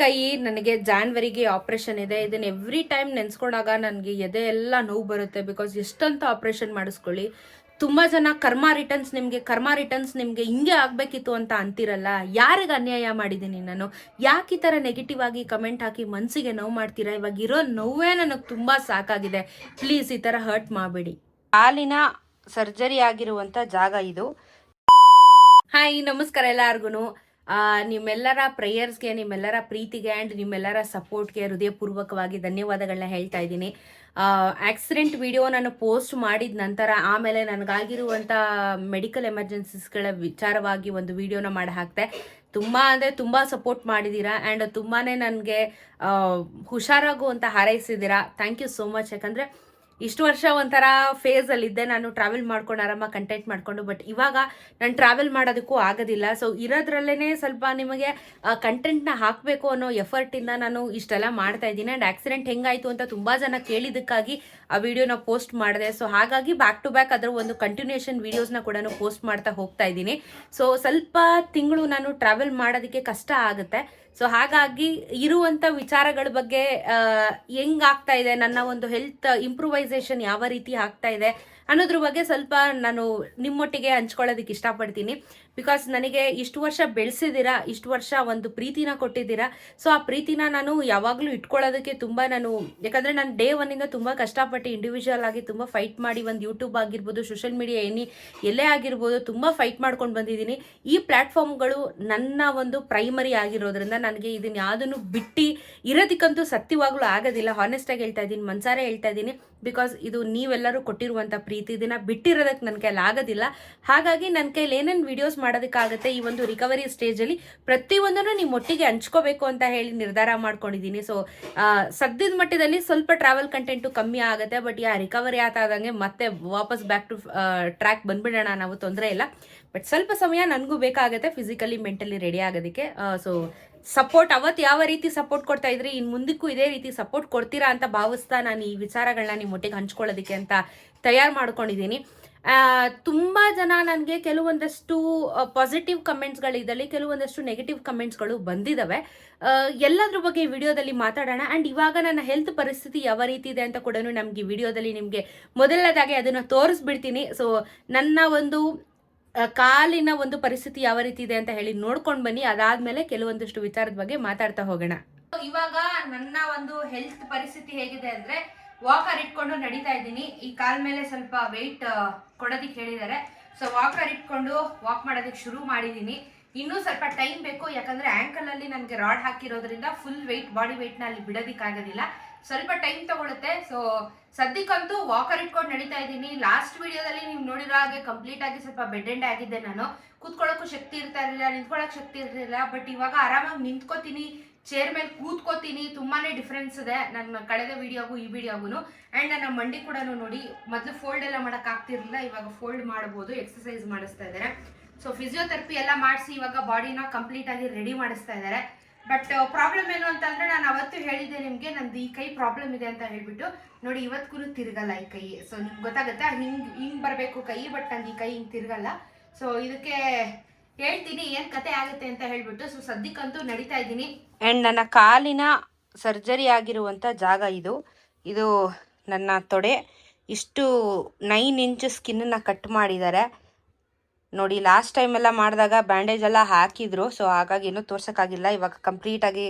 ಕೈ, ನನಗೆ ಜಾನ್ವರಿಗೆ ಆಪರೇಷನ್ ಇದೆ. ಇದನ್ನ ಎವ್ರಿ ಟೈಮ್ ನೆನೆಸ್ಕೊಂಡಾಗ ನನಗೆ ಎದೆ ಎಲ್ಲ ನೋವು ಬರುತ್ತೆ. ಬಿಕಾಸ್ ಎಷ್ಟಂತ ಆಪರೇಷನ್ ಮಾಡಿಸ್ಕೊಳ್ಳಿ. ತುಂಬ ಜನ ಕರ್ಮ ರಿಟರ್ನ್ಸ್ ನಿಮಗೆ, ಕರ್ಮ ರಿಟರ್ನ್ಸ್ ನಿಮಗೆ ಹಿಂಗೆ ಆಗಬೇಕಿತ್ತು ಅಂತ ಅಂತಿರಲ್ಲ? ಯಾರಿಗೆ ಅನ್ಯಾಯ ಮಾಡಿದ್ದೀನಿ ನಾನು? ಯಾಕೆ ಈ ಥರ ನೆಗೆಟಿವ್ ಆಗಿ ಕಮೆಂಟ್ ಹಾಕಿ ಮನಸ್ಸಿಗೆ ನೋವು ಮಾಡ್ತೀರಾ? ಇವಾಗ ಇರೋ ನೋವೇ ನನಗೆ ತುಂಬ ಸಾಕಾಗಿದೆ. ಪ್ಲೀಸ್ ಈ ಥರ ಹರ್ಟ್ ಮಾಡಬೇಡಿ. ಕಾಲಿನ ಸರ್ಜರಿ ಆಗಿರುವಂಥ ಜಾಗ ಇದು. ಹಾಯ್ ನಮಸ್ಕಾರ ಎಲ್ಲಾರ್ಗು ನಿಮ್ಮೆಲ್ಲರ ಪ್ರೇಯರ್ಸ್ಗೆ ನಿಮ್ಮೆಲ್ಲರ ಪ್ರೀತಿಗೆ ಆ್ಯಂಡ್ ನಿಮ್ಮೆಲ್ಲರ ಸಪೋರ್ಟ್ಗೆ ಹೃದಯಪೂರ್ವಕವಾಗಿ ಧನ್ಯವಾದಗಳನ್ನ ಹೇಳ್ತಾ ಇದ್ದೀನಿ. ಆಕ್ಸಿಡೆಂಟ್ ವಿಡಿಯೋ ನಾನು ಪೋಸ್ಟ್ ಮಾಡಿದ ನಂತರ ಆಮೇಲೆ ನನಗಾಗಿರುವಂಥ ಮೆಡಿಕಲ್ ಎಮರ್ಜೆನ್ಸೀಸ್ಗಳ ವಿಚಾರವಾಗಿ ಒಂದು ವಿಡಿಯೋನ ಮಾಡಿ ಹಾಕ್ತೆ ತುಂಬ ಅಂದರೆ ತುಂಬ ಸಪೋರ್ಟ್ ಮಾಡಿದ್ದೀರಾ ಆ್ಯಂಡ್ ತುಂಬಾ ನನಗೆ ಹುಷಾರಾಗುವಂತ ಹಾರೈಸಿದ್ದೀರಾ ಥ್ಯಾಂಕ್ ಯು ಸೋ ಮಚ್ ಯಾಕಂದರೆ ಇಷ್ಟು ವರ್ಷ ಒಂಥರ ಫೇಸಲ್ಲಿದ್ದೆ ನಾನು ಟ್ರಾವೆಲ್ ಮಾಡ್ಕೊಂಡು ಆರಾಮ ಕಂಟೆಂಟ್ ಮಾಡಿಕೊಂಡು ಬಟ್ ಇವಾಗ ನಾನು ಟ್ರಾವೆಲ್ ಮಾಡೋದಕ್ಕೂ ಆಗೋದಿಲ್ಲ. ಸೊ ಇರೋದ್ರಲ್ಲೇ ಸ್ವಲ್ಪ ನಿಮಗೆ ಕಂಟೆಂಟ್ನ ಹಾಕಬೇಕು ಅನ್ನೋ ಎಫರ್ಟಿಂದ ನಾನು ಇಷ್ಟೆಲ್ಲ ಮಾಡ್ತಾ ಇದ್ದೀನಿ. ಆ್ಯಂಡ್ ಆಕ್ಸಿಡೆಂಟ್ ಹೆಂಗಾಯಿತು ಅಂತ ತುಂಬ ಜನ ಕೇಳಿದ್ದಕ್ಕಾಗಿ ಆ ವಿಡಿಯೋನ ಪೋಸ್ಟ್ ಮಾಡಿದೆ. ಸೊ ಹಾಗಾಗಿ ಬ್ಯಾಕ್ ಟು ಬ್ಯಾಕ್ ಅದರ ಒಂದು ಕಂಟಿನ್ಯೂಷನ್ ವೀಡಿಯೋಸ್ನ ಕೂಡ ಪೋಸ್ಟ್ ಮಾಡ್ತಾ ಹೋಗ್ತಾ ಇದ್ದೀನಿ. ಸೊ ಸ್ವಲ್ಪ ತಿಂಗಳು ನಾನು ಟ್ರಾವೆಲ್ ಮಾಡೋದಕ್ಕೆ ಕಷ್ಟ ಆಗುತ್ತೆ. ಸೊ ಹಾಗಾಗಿ ಇರುವಂಥ ವಿಚಾರಗಳ ಬಗ್ಗೆ ಹೆಂಗಾಗ್ತಾ ಇದೆ, ನನ್ನ ಒಂದು ಹೆಲ್ತ್ ಇಂಪ್ರೂವೈಸೇಷನ್ ಯಾವ ರೀತಿ ಆಗ್ತಾ ಇದೆ ಅನ್ನೋದ್ರ ಬಗ್ಗೆ ಸ್ವಲ್ಪ ನಾನು ನಿಮ್ಮೊಟ್ಟಿಗೆ ಹಂಚ್ಕೊಳ್ಳೋದಕ್ಕೆ ಇಷ್ಟಪಡ್ತೀನಿ. ಬಿಕಾಸ್ ನನಗೆ ಇಷ್ಟು ವರ್ಷ ಬೆಳೆಸಿದ್ದೀರಾ, ಇಷ್ಟು ವರ್ಷ ಒಂದು ಪ್ರೀತಿನ ಕೊಟ್ಟಿದ್ದೀರಾ ಸೊ ಆ ಪ್ರೀತಿನ ನಾನು ಯಾವಾಗಲೂ ಇಟ್ಕೊಳ್ಳೋದಕ್ಕೆ ತುಂಬ ನಾನು, ಯಾಕಂದರೆ ನಾನು ಡೇ ಒನ್ನಿಂದ ತುಂಬ ಕಷ್ಟಪಟ್ಟು ಇಂಡಿವಿಜುವಲ್ ಆಗಿ ತುಂಬ ಫೈಟ್ ಮಾಡಿ ಒಂದು ಯೂಟ್ಯೂಬ್ ಆಗಿರ್ಬೋದು ಸೋಷಿಯಲ್ ಮೀಡಿಯಾ ಏನಿ ಎಲ್ಲೇ ಆಗಿರ್ಬೋದು, ತುಂಬ ಫೈಟ್ ಮಾಡ್ಕೊಂಡು ಬಂದಿದ್ದೀನಿ. ಈ ಪ್ಲ್ಯಾಟ್ಫಾರ್ಮ್ಗಳು ನನ್ನ ಒಂದು ಪ್ರೈಮರಿ ಆಗಿರೋದ್ರಿಂದ ನನಗೆ ಇದನ್ನ ಯಾವುದನ್ನು ಬಿಟ್ಟು ಇರೋದಕ್ಕಂತೂ ಸತ್ಯವಾಗ್ಲೂ ಆಗೋದಿಲ್ಲ. ಹಾನೆಸ್ಟಾಗಿ ಹೇಳ್ತಾ ಇದ್ದೀನಿ, ಮನ್ಸಾರೆ ಹೇಳ್ತಾ ಇದ್ದೀನಿ. ಬಿಕಾಸ್ ಇದು ನೀವೆಲ್ಲರೂ ಕೊಟ್ಟಿರುವಂಥ ಪ್ರೀತಿ, ಇದನ್ನು ಬಿಟ್ಟಿರೋದಕ್ಕೆ ನನ್ನ ಕೈಲಾಗೋದಿಲ್ಲ ಹಾಗಾಗಿ ನನ್ನ ಕೈಲಿ ಏನೇನು ವಿಡಿಯೋಸ್ ಮಾಡೋದಕ್ಕಾಗುತ್ತೆ ಈ ಒಂದು ರಿಕವರಿ ಸ್ಟೇಜಲ್ಲಿ ಪ್ರತಿಯೊಂದನ್ನು ನಿಮ್ಮ ಒಟ್ಟಿಗೆ ಹಂಚ್ಕೋಬೇಕು ಅಂತ ಹೇಳಿ ನಿರ್ಧಾರ ಮಾಡ್ಕೊಂಡಿದ್ದೀನಿ. ಸೊ ಸದ್ಯದ ಮಟ್ಟದಲ್ಲಿ ಸ್ವಲ್ಪ ಟ್ರಾವೆಲ್ ಕಂಟೆಂಟು ಕಮ್ಮಿ ಆಗುತ್ತೆ ಬಟ್ ಯಾ ರಿಕವರಿ ಆತಾದಂಗೆ ಮತ್ತೆ ವಾಪಸ್ ಬ್ಯಾಕ್ ಟು ಟ್ರ್ಯಾಕ್ ಬಂದ್ಬಿಡೋಣ, ನಾವು ತೊಂದರೆ ಇಲ್ಲ. ಬಟ್ ಸ್ವಲ್ಪ ಸಮಯ ನನಗೂ ಬೇಕಾಗುತ್ತೆ ಫಿಸಿಕಲಿ ಮೆಂಟಲಿ ರೆಡಿ ಆಗೋದಕ್ಕೆ. ಸೊ ಸಪೋರ್ಟ್ ಅವತ್ತು ಯಾವ ರೀತಿ ಸಪೋರ್ಟ್ ಕೊಡ್ತಾ ಇದ್ರಿ ಇನ್ನು ಮುಂದಕ್ಕೂ ಇದೇ ರೀತಿ ಸಪೋರ್ಟ್ ಕೊಡ್ತೀರಾ ಅಂತ ಭಾವಿಸ್ತಾ ನಾನು ಈ ವಿಚಾರಗಳನ್ನ ನಿಮ್ಮ ಒಟ್ಟಿಗೆ ಹಂಚ್ಕೊಳ್ಳೋದಕ್ಕೆ ಅಂತ ತಯಾರು ಮಾಡ್ಕೊಂಡಿದ್ದೀನಿ. ತುಂಬ ಜನ ನನಗೆ ಕೆಲವೊಂದಷ್ಟು ಪಾಸಿಟಿವ್ ಕಮೆಂಟ್ಸ್ಗಳಿದ್ದಲ್ಲಿ ಕೆಲವೊಂದಷ್ಟು ನೆಗೆಟಿವ್ ಕಮೆಂಟ್ಸ್ಗಳು ಬಂದಿದ್ದಾವೆ ಎಲ್ಲದ್ರ ಬಗ್ಗೆ ವಿಡಿಯೋದಲ್ಲಿ ಮಾತಾಡೋಣ. ಆ್ಯಂಡ್ ಇವಾಗ ನನ್ನ ಹೆಲ್ತ್ ಪರಿಸ್ಥಿತಿ ಯಾವ ರೀತಿ ಇದೆ ಅಂತ ಕೂಡ ನಮಗೆ ವಿಡಿಯೋದಲ್ಲಿ ನಿಮಗೆ ಮೊದಲನೇದಾಗಿ ಅದನ್ನು ತೋರಿಸ್ಬಿಡ್ತೀನಿ. ಸೊ ನನ್ನ ಒಂದು ಕಾಲಿನ ಒಂದು ಪರಿಸ್ಥಿತಿ ಯಾವ ರೀತಿ ಇದೆ ಅಂತ ಹೇಳಿ ನೋಡ್ಕೊಂಡು ಬನ್ನಿ. ಅದಾದಮೇಲೆ ಕೆಲವೊಂದಷ್ಟು ವಿಚಾರದ ಬಗ್ಗೆ ಮಾತಾಡ್ತಾ ಹೋಗೋಣ. ಇವಾಗ ನನ್ನ ಒಂದು ಹೆಲ್ತ್ ಪರಿಸ್ಥಿತಿ ಹೇಗಿದೆ ಅಂದ್ರೆ ವಾಕರ್ ಇಟ್ಕೊಂಡು ನಡೀತಾ ಇದ್ದೀನಿ. ಈ ಕಾಲ್ ಮೇಲೆ ಸ್ವಲ್ಪ ವೆಯ್ಟ್ ಕೊಡೋದಿಕ್ಕೆ ಹೇಳಿದ್ದಾರೆ. ಸೊ ವಾಕರ್ ಇಟ್ಕೊಂಡು ವಾಕ್ ಮಾಡೋದಕ್ಕೆ ಶುರು ಮಾಡಿದ್ದೀನಿ. ಇನ್ನೂ ಸ್ವಲ್ಪ ಟೈಮ್ ಬೇಕು. ಯಾಕಂದರೆ ಆ್ಯಂಕಲಲ್ಲಿ ನನಗೆ ರಾಡ್ ಹಾಕಿರೋದ್ರಿಂದ ಫುಲ್ ವೆಯ್ಟ್ ಬಾಡಿ ವೆಯ್ಟ್ನ ಅಲ್ಲಿ ಬಿಡೋದಕ್ಕಾಗೋದಿಲ್ಲ. ಸ್ವಲ್ಪ ಟೈಮ್ ತಗೊಳುತ್ತೆ. ಸೊ ಸದ್ಯಕ್ಕಂತೂ ವಾಕರ್ ಇಟ್ಕೊಂಡು ನಡೀತಾ ಇದ್ದೀನಿ. ಲಾಸ್ಟ್ ವಿಡಿಯೋದಲ್ಲಿ ನೀವು ನೋಡಿರೋ ಹಾಗೆ ಕಂಪ್ಲೀಟ್ ಆಗಿ ಸ್ವಲ್ಪ ಬೆಡ್ ಎಂಡ್ ಆಗಿದ್ದೆ ನಾನು. ಕೂತ್ಕೊಳ್ಳೋಕ್ಕೂ ಶಕ್ತಿ ಇರ್ತಾ ಇರಲಿಲ್ಲ ನಿಂತ್ಕೊಳ್ಳೋಕೆ ಶಕ್ತಿ ಇರಲಿಲ್ಲ. ಬಟ್ ಇವಾಗ ಆರಾಮಾಗಿ ನಿಂತ್ಕೋತೀನಿ. ಚೇರ್ ಮೇಲೆ ಕೂತ್ಕೋತೀನಿ, ತುಂಬಾನೇ ಡಿಫ್ರೆನ್ಸ್ ಇದೆ ನನ್ನ ಕಳೆದ ವಿಡಿಯೋಗೂ ಈ ವಿಡಿಯೋಗೂ ಆ್ಯಂಡ್ ನನ್ನ ಮಂಡಿ ಕೂಡ ನೋಡಿ, ಮೊದಲು ಫೋಲ್ಡ್ ಎಲ್ಲ ಮಾಡೋಕೆ ಆಗ್ತಿರ್ಲಿಲ್ಲ, ಇವಾಗ ಫೋಲ್ಡ್ ಮಾಡ್ಬೋದು ಎಕ್ಸಸೈಸ್ ಮಾಡಿಸ್ತಾ ಇದ್ದಾರೆ. ಸೊ ಫಿಸಿಯೋಥೆರಪಿ ಎಲ್ಲ ಮಾಡಿಸಿ ಇವಾಗ ಬಾಡಿನ ಕಂಪ್ಲೀಟ್ ಆಗಿ ರೆಡಿ ಮಾಡಿಸ್ತಾ ಇದ್ದಾರೆ. ಬಟ್ ಪ್ರಾಬ್ಲಮ್ ಏನು ಅಂತಂದ್ರೆ ನಾನು ಅವತ್ತು ಹೇಳಿದ್ದೆ ನಿಮಗೆ, ನಂದು ಈ ಕೈ ಪ್ರಾಬ್ಲಮ್ ಇದೆ ಅಂತ ಹೇಳ್ಬಿಟ್ಟು. ನೋಡಿ ಇವತ್ತಿಗೂ ತಿರುಗಲ್ಲ ಈ ಕೈ. ಸೊ ನಿಮ್ಗೆ ಗೊತ್ತಾಗುತ್ತಾ, ಹಿಂಗೆ ಹಿಂಗೆ ಬರಬೇಕು ಕೈ ಬಟ್ ನಂಗೆ ಈ ಕೈ ಹಿಂಗೆ ತಿರುಗಲ್ಲ. ಸೊ ಇದಕ್ಕೆ ಹೇಳ್ತೀನಿ, ಏನ್ ಕತೆ ಆಗುತ್ತೆ ಅಂತ ಹೇಳ್ಬಿಟ್ಟು ಸೊ ಸದ್ಯಕ್ಕಂತೂ ನಡೀತಾ ಇದ್ದೀನಿ. ಅಂಡ್ ನನ್ನ ಕಾಲಿನ ಸರ್ಜರಿ ಆಗಿರುವಂತ ಜಾಗ ಇದು. ಇದು ನನ್ನ ತೊಡೆ. ಇಷ್ಟು ನೈನ್ ಇಂಚ್ ಸ್ಕಿನ್ನನ್ನು ಕಟ್ ಮಾಡಿದ್ದಾರೆ. ನೋಡಿ ಲಾಸ್ಟ್ ಟೈಮ್ ಎಲ್ಲ ಮಾಡಿದಾಗ ಬ್ಯಾಂಡೇಜ್ ಎಲ್ಲ ಹಾಕಿದ್ರು ಸೊ ಹಾಗಾಗಿ ಏನೂ ತೋರ್ಸೋಕ್ಕಾಗಿಲ್ಲ. ಇವಾಗ ಕಂಪ್ಲೀಟಾಗಿ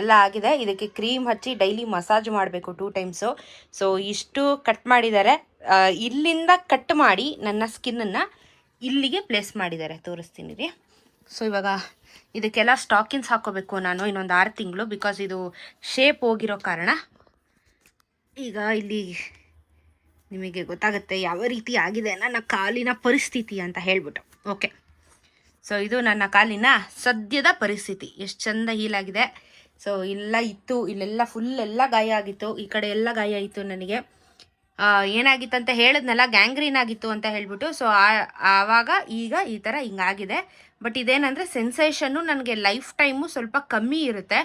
ಎಲ್ಲ ಆಗಿದೆ. ಇದಕ್ಕೆ ಕ್ರೀಮ್ ಹಚ್ಚಿ ಡೈಲಿ ಮಸಾಜ್ ಮಾಡಬೇಕು ಟೂ ಟೈಮ್ಸು ಸೊ ಇಷ್ಟು ಕಟ್ ಮಾಡಿದ್ದಾರೆ. ಇಲ್ಲಿಂದ ಕಟ್ ಮಾಡಿ ನನ್ನ ಸ್ಕಿನ್ನನ್ನು ಇಲ್ಲಿಗೆ ಪ್ಲೇಸ್ ಮಾಡಿದ್ದಾರೆ, ತೋರಿಸ್ತೀನಿ ರೀ. ಸೊ ಇವಾಗ ಇದಕ್ಕೆಲ್ಲ ಸ್ಟಾಕಿನ್ಸ್ ಹಾಕೋಬೇಕು ನಾನು ಇನ್ನೊಂದು ಆರು ತಿಂಗಳು ಬಿಕಾಸ್ ಇದು ಶೇಪ್ ಹೋಗಿರೋ ಕಾರಣ. ಈಗ ಇಲ್ಲಿ ನಿಮಗೆ ಗೊತ್ತಾಗುತ್ತೆ ಯಾವ ರೀತಿ ಆಗಿದೆ ನನ್ನ ಕಾಲಿನ ಪರಿಸ್ಥಿತಿ ಅಂತ ಹೇಳ್ಬಿಟ್ಟು. ಓಕೆ ಸೊ ಇದು ನನ್ನ ಕಾಲಿನ ಸದ್ಯದ ಪರಿಸ್ಥಿತಿ. ಎಷ್ಟು ಚಂದ ಹೀಲಾಗಿದೆ ಸೊ ಇಲ್ಲ ಇತ್ತು, ಇಲ್ಲೆಲ್ಲ ಫುಲ್ ಎಲ್ಲ ಗಾಯ ಆಗಿತ್ತು. ಈ ಕಡೆ ಎಲ್ಲ ಗಾಯ ಆಯಿತು ನನಗೆ. ಆ, ಏನಾಗಿತ್ತು ಅಂತ ಹೇಳಿದ್ನಲ್ಲ ಗ್ಯಾಂಗ್ರೀನ್ ಆಗಿತ್ತು ಅಂತ ಹೇಳ್ಬಿಟ್ಟು ಸೊ ಆವಾಗ ಈಗ ಈ ಥರ ಹಿಂಗಾಗಿದೆ. ಬಟ್ ಇದೇನಂದರೆ ಸೆನ್ಸೇಷನ್ನು ನನಗೆ ಲೈಫ್ ಟೈಮು ಸ್ವಲ್ಪ ಕಮ್ಮಿ ಇರುತ್ತೆ.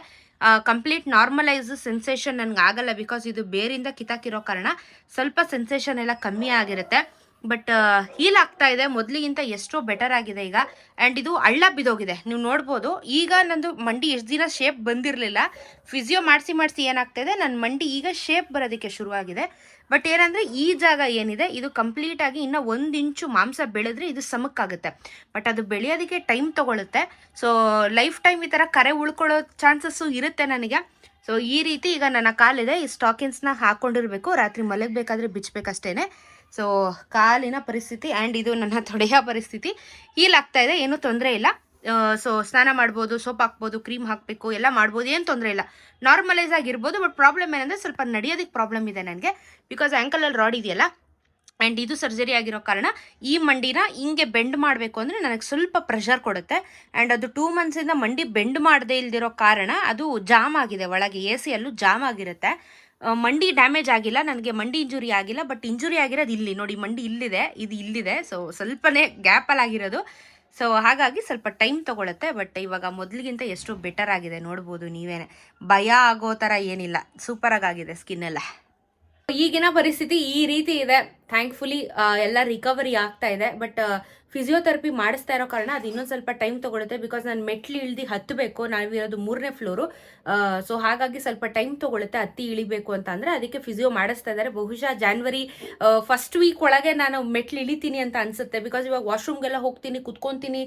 ಕಂಪ್ಲೀಟ್ ನಾರ್ಮಲೈಸ್ ಸೆನ್ಸೇಷನ್ ನನಗೆ ಆಗಲ್ಲ ಬಿಕಾಸ್ ಇದು ಬೇರಿಂದ ಕಿತಾಕಿರೋ ಕಾರಣ ಸ್ವಲ್ಪ ಸೆನ್ಸೇಷನ್ ಎಲ್ಲ ಕಮ್ಮಿ ಆಗಿರುತ್ತೆ. ಬಟ್ ಹೀಲ್ ಆಗ್ತಾ ಇದೆ. ಮೊದಲಿಗಿಂತ ಎಷ್ಟೋ ಬೆಟರ್ ಆಗಿದೆ ಈಗ. ಆ್ಯಂಡ್ ಇದು ಹಳ್ಳ ಬಿದ್ದೋಗಿದೆ. ನೀವು ನೋಡ್ಬೋದು. ಈಗ ನಂದು ಮಂಡಿ ಎಷ್ಟು ದಿನ ಶೇಪ್ ಬಂದಿರಲಿಲ್ಲ. ಫಿಸಿಯೋ ಮಾಡಿಸಿ ಮಾಡಿಸಿ ಏನಾಗ್ತಾ ಇದೆ? ನನ್ನ ಮಂಡಿ ಈಗ ಶೇಪ್ ಬರೋದಕ್ಕೆ ಶುರುವಾಗಿದೆ. ಬಟ್ ಏನಂದರೆ, ಈ ಜಾಗ ಏನಿದೆ? ಇದು ಕಂಪ್ಲೀಟಾಗಿ ಇನ್ನೂ ಒಂದು ಇಂಚು ಮಾಂಸ ಬೆಳೆದ್ರೆ ಇದು ಸಮಕ್ಕಾಗುತ್ತೆ. ಬಟ್ ಅದು ಬೆಳೆಯೋದಕ್ಕೆ ಟೈಮ್ ತೊಗೊಳುತ್ತೆ. ಸೊ ಲೈಫ್ ಟೈಮ್ ಈ ಥರ ಕರೆ ಉಳ್ಕೊಳ್ಳೋ ಚಾನ್ಸಸ್ಸು ಇರುತ್ತೆ ನನಗೆ. ಸೊ ಈ ರೀತಿ ಈಗ ನನ್ನ ಕಾಲಿದೆ. ಈ ಸ್ಟಾಕಿನ್ಸ್ನ ಹಾಕ್ಕೊಂಡಿರಬೇಕು ರಾತ್ರಿ ಮಲಗಬೇಕಾದ್ರೆ ಬಿಚ್ಚಬೇಕಷ್ಟೇ ಸೊ ಕಾಲಿನ ಪರಿಸ್ಥಿತಿ ಆ್ಯಂಡ್ ಇದು ನನ್ನ ತೊಡೆಯ ಪರಿಸ್ಥಿತಿ. ಹೀಲ್ ಆಗ್ತಾ ಇದೆ, ಏನೂ ತೊಂದರೆ ಇಲ್ಲ. ಸೊ ಸ್ನಾನ ಮಾಡ್ಬೋದು, ಸೋಪ್ ಹಾಕ್ಬೋದು ಕ್ರೀಮ್ ಹಾಕಬೇಕು, ಎಲ್ಲ ಮಾಡ್ಬೋದು, ಏನು ತೊಂದರೆ ಇಲ್ಲ. ನಾರ್ಮಲೈಸ್ ಆಗಿರ್ಬೋದು ಬಟ್ ಪ್ರಾಬ್ಲಮ್ ಏನಂದರೆ ಸ್ವಲ್ಪ ನಡೆಯೋದಕ್ಕೆ ಪ್ರಾಬ್ಲಮ್ ಇದೆ ನನಗೆ. ಬಿಕಾಸ್ ಆ್ಯಂಕಲಲ್ಲಿ ರಾಡ್ ಇದೆಯಲ್ಲ ಆ್ಯಂಡ್ ಇದು ಸರ್ಜರಿ ಆಗಿರೋ ಕಾರಣ ಈ ಮಂಡಿನ ಹಿಂಗೆ ಬೆಂಡ್ ಮಾಡಬೇಕು ಅಂದರೆ ನನಗೆ ಸ್ವಲ್ಪ ಪ್ರೆಷರ್ ಕೊಡುತ್ತೆ. ಆ್ಯಂಡ್ ಅದು ಟೂ ಮಂತ್ಸಿಂದ ಮಂಡಿ ಬೆಂಡ್ ಮಾಡದೇ ಇಲ್ದಿರೋ ಕಾರಣ ಅದು ಜಾಮ್ ಆಗಿದೆ, ಒಳಗೆ ಎ ಸಿಯಲ್ಲೂ ಜಾಮ್ ಆಗಿರುತ್ತೆ. ಮಂಡಿ ಡ್ಯಾಮೇಜ್ ಆಗಿಲ್ಲ, ನನಗೆ ಮಂಡಿ ಇಂಜುರಿ ಆಗಿಲ್ಲ ಬಟ್ ಇಂಜುರಿ ಆಗಿರೋದು ಇಲ್ಲಿ. ನೋಡಿ, ಮಂಡಿ ಇಲ್ಲಿದೆ, ಇದು ಇಲ್ಲಿದೆ ಸೊ ಸ್ವಲ್ಪನೇ ಗ್ಯಾಪಲ್ಲಿ ಆಗಿರೋದು. ಸೊ ಹಾಗಾಗಿ ಸ್ವಲ್ಪ ಟೈಮ್ ತಗೊಳುತ್ತೆ ಬಟ್ ಇವಾಗ ಮೊದಲಿಗಿಂತ ಎಷ್ಟು ಬೆಟರ್ ಆಗಿದೆ, ನೋಡ್ಬೋದು ನೀವೇನೆ. ಭಯ ಆಗೋ ಥರ ಏನಿಲ್ಲ ಸೂಪರಾಗಿ ಆಗಿದೆ ಸ್ಕಿನ್ ಎಲ್ಲ. ಈಗಿನ ಪರಿಸ್ಥಿತಿ ಈ ರೀತಿ ಇದೆ. ಥ್ಯಾಂಕ್ಫುಲಿ ಎಲ್ಲ ರಿಕವರಿ ಆಗ್ತಾ ಇದೆ. ಬಟ್ ಫಿಸಿಯೋಥೆರಪಿ ಮಾಡಿಸ್ತಾ ಇರೋ ಕಾರಣ ಅದು ಇನ್ನೊಂದು ಸ್ವಲ್ಪ ಟೈಮ್ ತೊಗೊಳುತ್ತೆ ಬಿಕಾಸ್ ನಾನು ಮೆಟ್ಲು ಇಳ್ದು ಹತ್ತಬೇಕು ನಾವಿರೋದು ಮೂರನೇ ಫ್ಲೋರು ಸೊ ಹಾಗಾಗಿ ಸ್ವಲ್ಪ ಟೈಮ್ ತೊಗೊಳುತ್ತೆ ಹತ್ತಿ ಇಳಿಬೇಕು ಅಂತ ಅಂದರೆ ಅದಕ್ಕೆ ಫಿಸಿಯೋ ಮಾಡಿಸ್ತಾ ಇದ್ದಾರೆ ಬಹುಶಃ ಜಾನ್ವರಿ ಫಸ್ಟ್ ವೀಕ್ ಒಳಗೆ ನಾನು ಮೆಟ್ಲು ಇಳಿತೀನಿ ಅಂತ ಅನಿಸುತ್ತೆ. ಬಿಕಾಸ್ ಇವಾಗ ವಾಶ್ರೂಮ್ಗೆಲ್ಲ ಹೋಗ್ತೀನಿ, ಕುತ್ಕೊತೀನಿ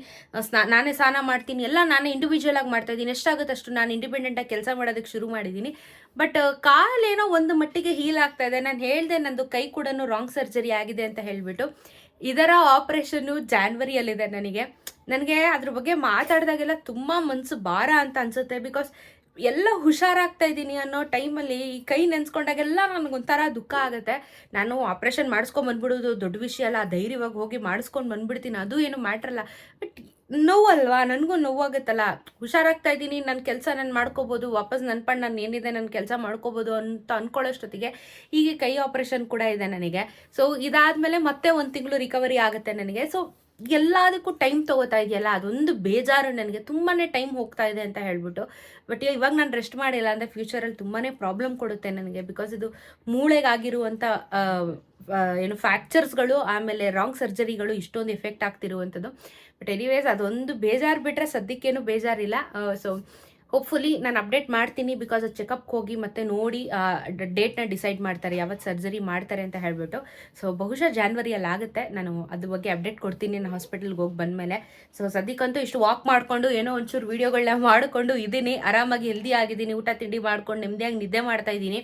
ಸ್ನಾ, ನಾನೇ ಸ್ನಾನ ಮಾಡ್ತೀನಿ, ಎಲ್ಲ ನಾನೇ ಇಂಡಿವಿಜುವಲ್ ಆಗಿ ಮಾಡ್ತಾ ಇದ್ದೀನಿ. ಅಷ್ಟು ನಾನು ಇಂಡಿಪೆಂಡೆಂಟಾಗಿ ಕೆಲಸ ಮಾಡೋದಕ್ಕೆ ಶುರು ಮಾಡಿದ್ದೀನಿ. ಬಟ್ ಕಾಲೇನೋ ಒಂದು ಮಟ್ಟಿಗೆ ಹೀಲ್ ಆಗ್ತಾ ಇದೆ. ನಾನು ಹೇಳ್ದೆ ನಂದು ಕೈ ಕೂಡ ರಾಂಗ್ ಸರ್ಜರಿ ಆಗಿದೆ ಅಂತ ಹೇಳಿಬಿಟ್ಟು. ಇದರ ಆಪರೇಷನ್ನು ಜಾನ್ವರಿಯಲ್ಲಿದೆ ನನಗೆ. ನನಗೆ ಅದ್ರ ಬಗ್ಗೆ ಮಾತಾಡಿದಾಗೆಲ್ಲ ತುಂಬ ಮನಸ್ಸು ಭಾರ ಅಂತ ಅನ್ಸುತ್ತೆ. ಬಿಕಾಸ್ ಎಲ್ಲ ಹುಷಾರಾಗ್ತಾ ಇದ್ದೀನಿ ಅನ್ನೋ ಟೈಮಲ್ಲಿ ಈ ಕೈ ನೆನ್ಸ್ಕೊಂಡಾಗೆಲ್ಲ ನನಗೊಂಥರ ದುಃಖ ಆಗುತ್ತೆ. ನಾನು ಆಪ್ರೇಷನ್ ಮಾಡಿಸ್ಕೊಂಡ್ ಬಂದ್ಬಿಡೋದು ದೊಡ್ಡ ವಿಷಯ ಅಲ್ಲ. ಧೈರ್ಯವಾಗಿ ಹೋಗಿ ಮಾಡಿಸ್ಕೊಂಡು ಬಂದ್ಬಿಡ್ತೀನಿ. ಅದು ಏನು ಮ್ಯಾಟ್ರಲ್ಲ ಬಟ್ ನೋವಲ್ವಾ? ನನಗೂ ನೋವಾಗುತ್ತಲ್ಲ. ಹುಷಾರಾಗ್ತಾ ಇದ್ದೀನಿ. ನನ್ನ ಕೆಲಸ ನಾನು ಮಾಡ್ಕೋಬೋದು. ವಾಪಸ್ ನನ್ನ ಪಣ್ಣ ನಾನು ಏನಿದೆ ನನ್ನ ಕೆಲಸ ಮಾಡ್ಕೋಬೋದು ಅಂತ ಅಂದ್ಕೊಳ್ಳೋಷ್ಟೊತ್ತಿಗೆ ಈಗ ಕೈ ಆಪ್ರೇಷನ್ ಕೂಡ ಇದೆ ನನಗೆ. ಸೊ ಇದಾದಮೇಲೆ ಮತ್ತೆ ಒಂದು ತಿಂಗಳು ರಿಕವರಿ ಆಗುತ್ತೆ ನನಗೆ. ಸೊ ಎಲ್ಲದಕ್ಕೂ ಟೈಮ್ ತಗೋತಾ ಇದೆಯಲ್ಲ? ಅದೊಂದು ಬೇಜಾರು ನನಗೆ. ತುಂಬಾ ಟೈಮ್ ಹೋಗ್ತಾ ಇದೆ ಅಂತ ಹೇಳ್ಬಿಟ್ಟು. ಬಟ್ ಇವಾಗ ನಾನು ರೆಸ್ಟ್ ಮಾಡಿಲ್ಲ ಅಂದರೆ ಫ್ಯೂಚರಲ್ಲಿ ತುಂಬಾ ಪ್ರಾಬ್ಲಮ್ ಕೊಡುತ್ತೆ ನನಗೆ. ಬಿಕಾಸ್ ಇದು ಮೂಳೆಗಾಗಿರುವಂಥ ಏನು ಫ್ಯಾಕ್ಚರ್ಸ್ಗಳು ಆಮೇಲೆ ರಾಂಗ್ ಸರ್ಜರಿಗಳು ಇಷ್ಟೊಂದು ಎಫೆಕ್ಟ್ ಆಗ್ತಿರುವಂಥದ್ದು ಬಟ್ ಎನಿವೇಸ್ ಅದೊಂದು ಬೇಜಾರು ಬಿಟ್ಟರೆ ಸದ್ಯಕ್ಕೇನು ಬೇಜಾರಿಲ್ಲ. ಸೊ ಹೋಪ್ಫುಲಿ ನಾನು ಅಪ್ಡೇಟ್ ಮಾಡ್ತೀನಿ ಬಿಕಾಸ್ ಅದು ಚೆಕಪ್ಗೆ ಹೋಗಿ ಮತ್ತೆ ನೋಡಿ ಡೇಟ್ನ ಡಿಸೈಡ್ ಮಾಡ್ತಾರೆ ಯಾವತ್ತು ಸರ್ಜರಿ ಮಾಡ್ತಾರೆ ಅಂತ ಹೇಳ್ಬಿಟ್ಟು. ಸೊ ಬಹುಶಃ ಜಾನ್ವರಿಯಲ್ಲಿ ಆಗುತ್ತೆ. ನಾನು ಅದ್ರ ಬಗ್ಗೆ ಅಪ್ಡೇಟ್ ಕೊಡ್ತೀನಿ. ನಾನು ಹಾಸ್ಪಿಟಲ್ಗೆ ಹೋಗಿ ಬಂದಮೇಲೆ. ಸೊ ಸದ್ಯಕ್ಕಂತೂ ಇಷ್ಟು ವಾಕ್ ಮಾಡಿಕೊಂಡು, ಏನೋ ಒಂಚೂರು ವೀಡಿಯೋಗಳನ್ನ ಮಾಡಿಕೊಂಡು ಇದ್ದೀನಿ ಆರಾಮಾಗಿ ಹೆಲ್ದಿ ಆಗಿದ್ದೀನಿ ಊಟ ತಿಂಡಿ ಮಾಡ್ಕೊಂಡು ನೆಮ್ಮದಿಯಾಗಿ ನಿದ್ದೆ ಮಾಡ್ತಾ ಇದ್ದೀನಿ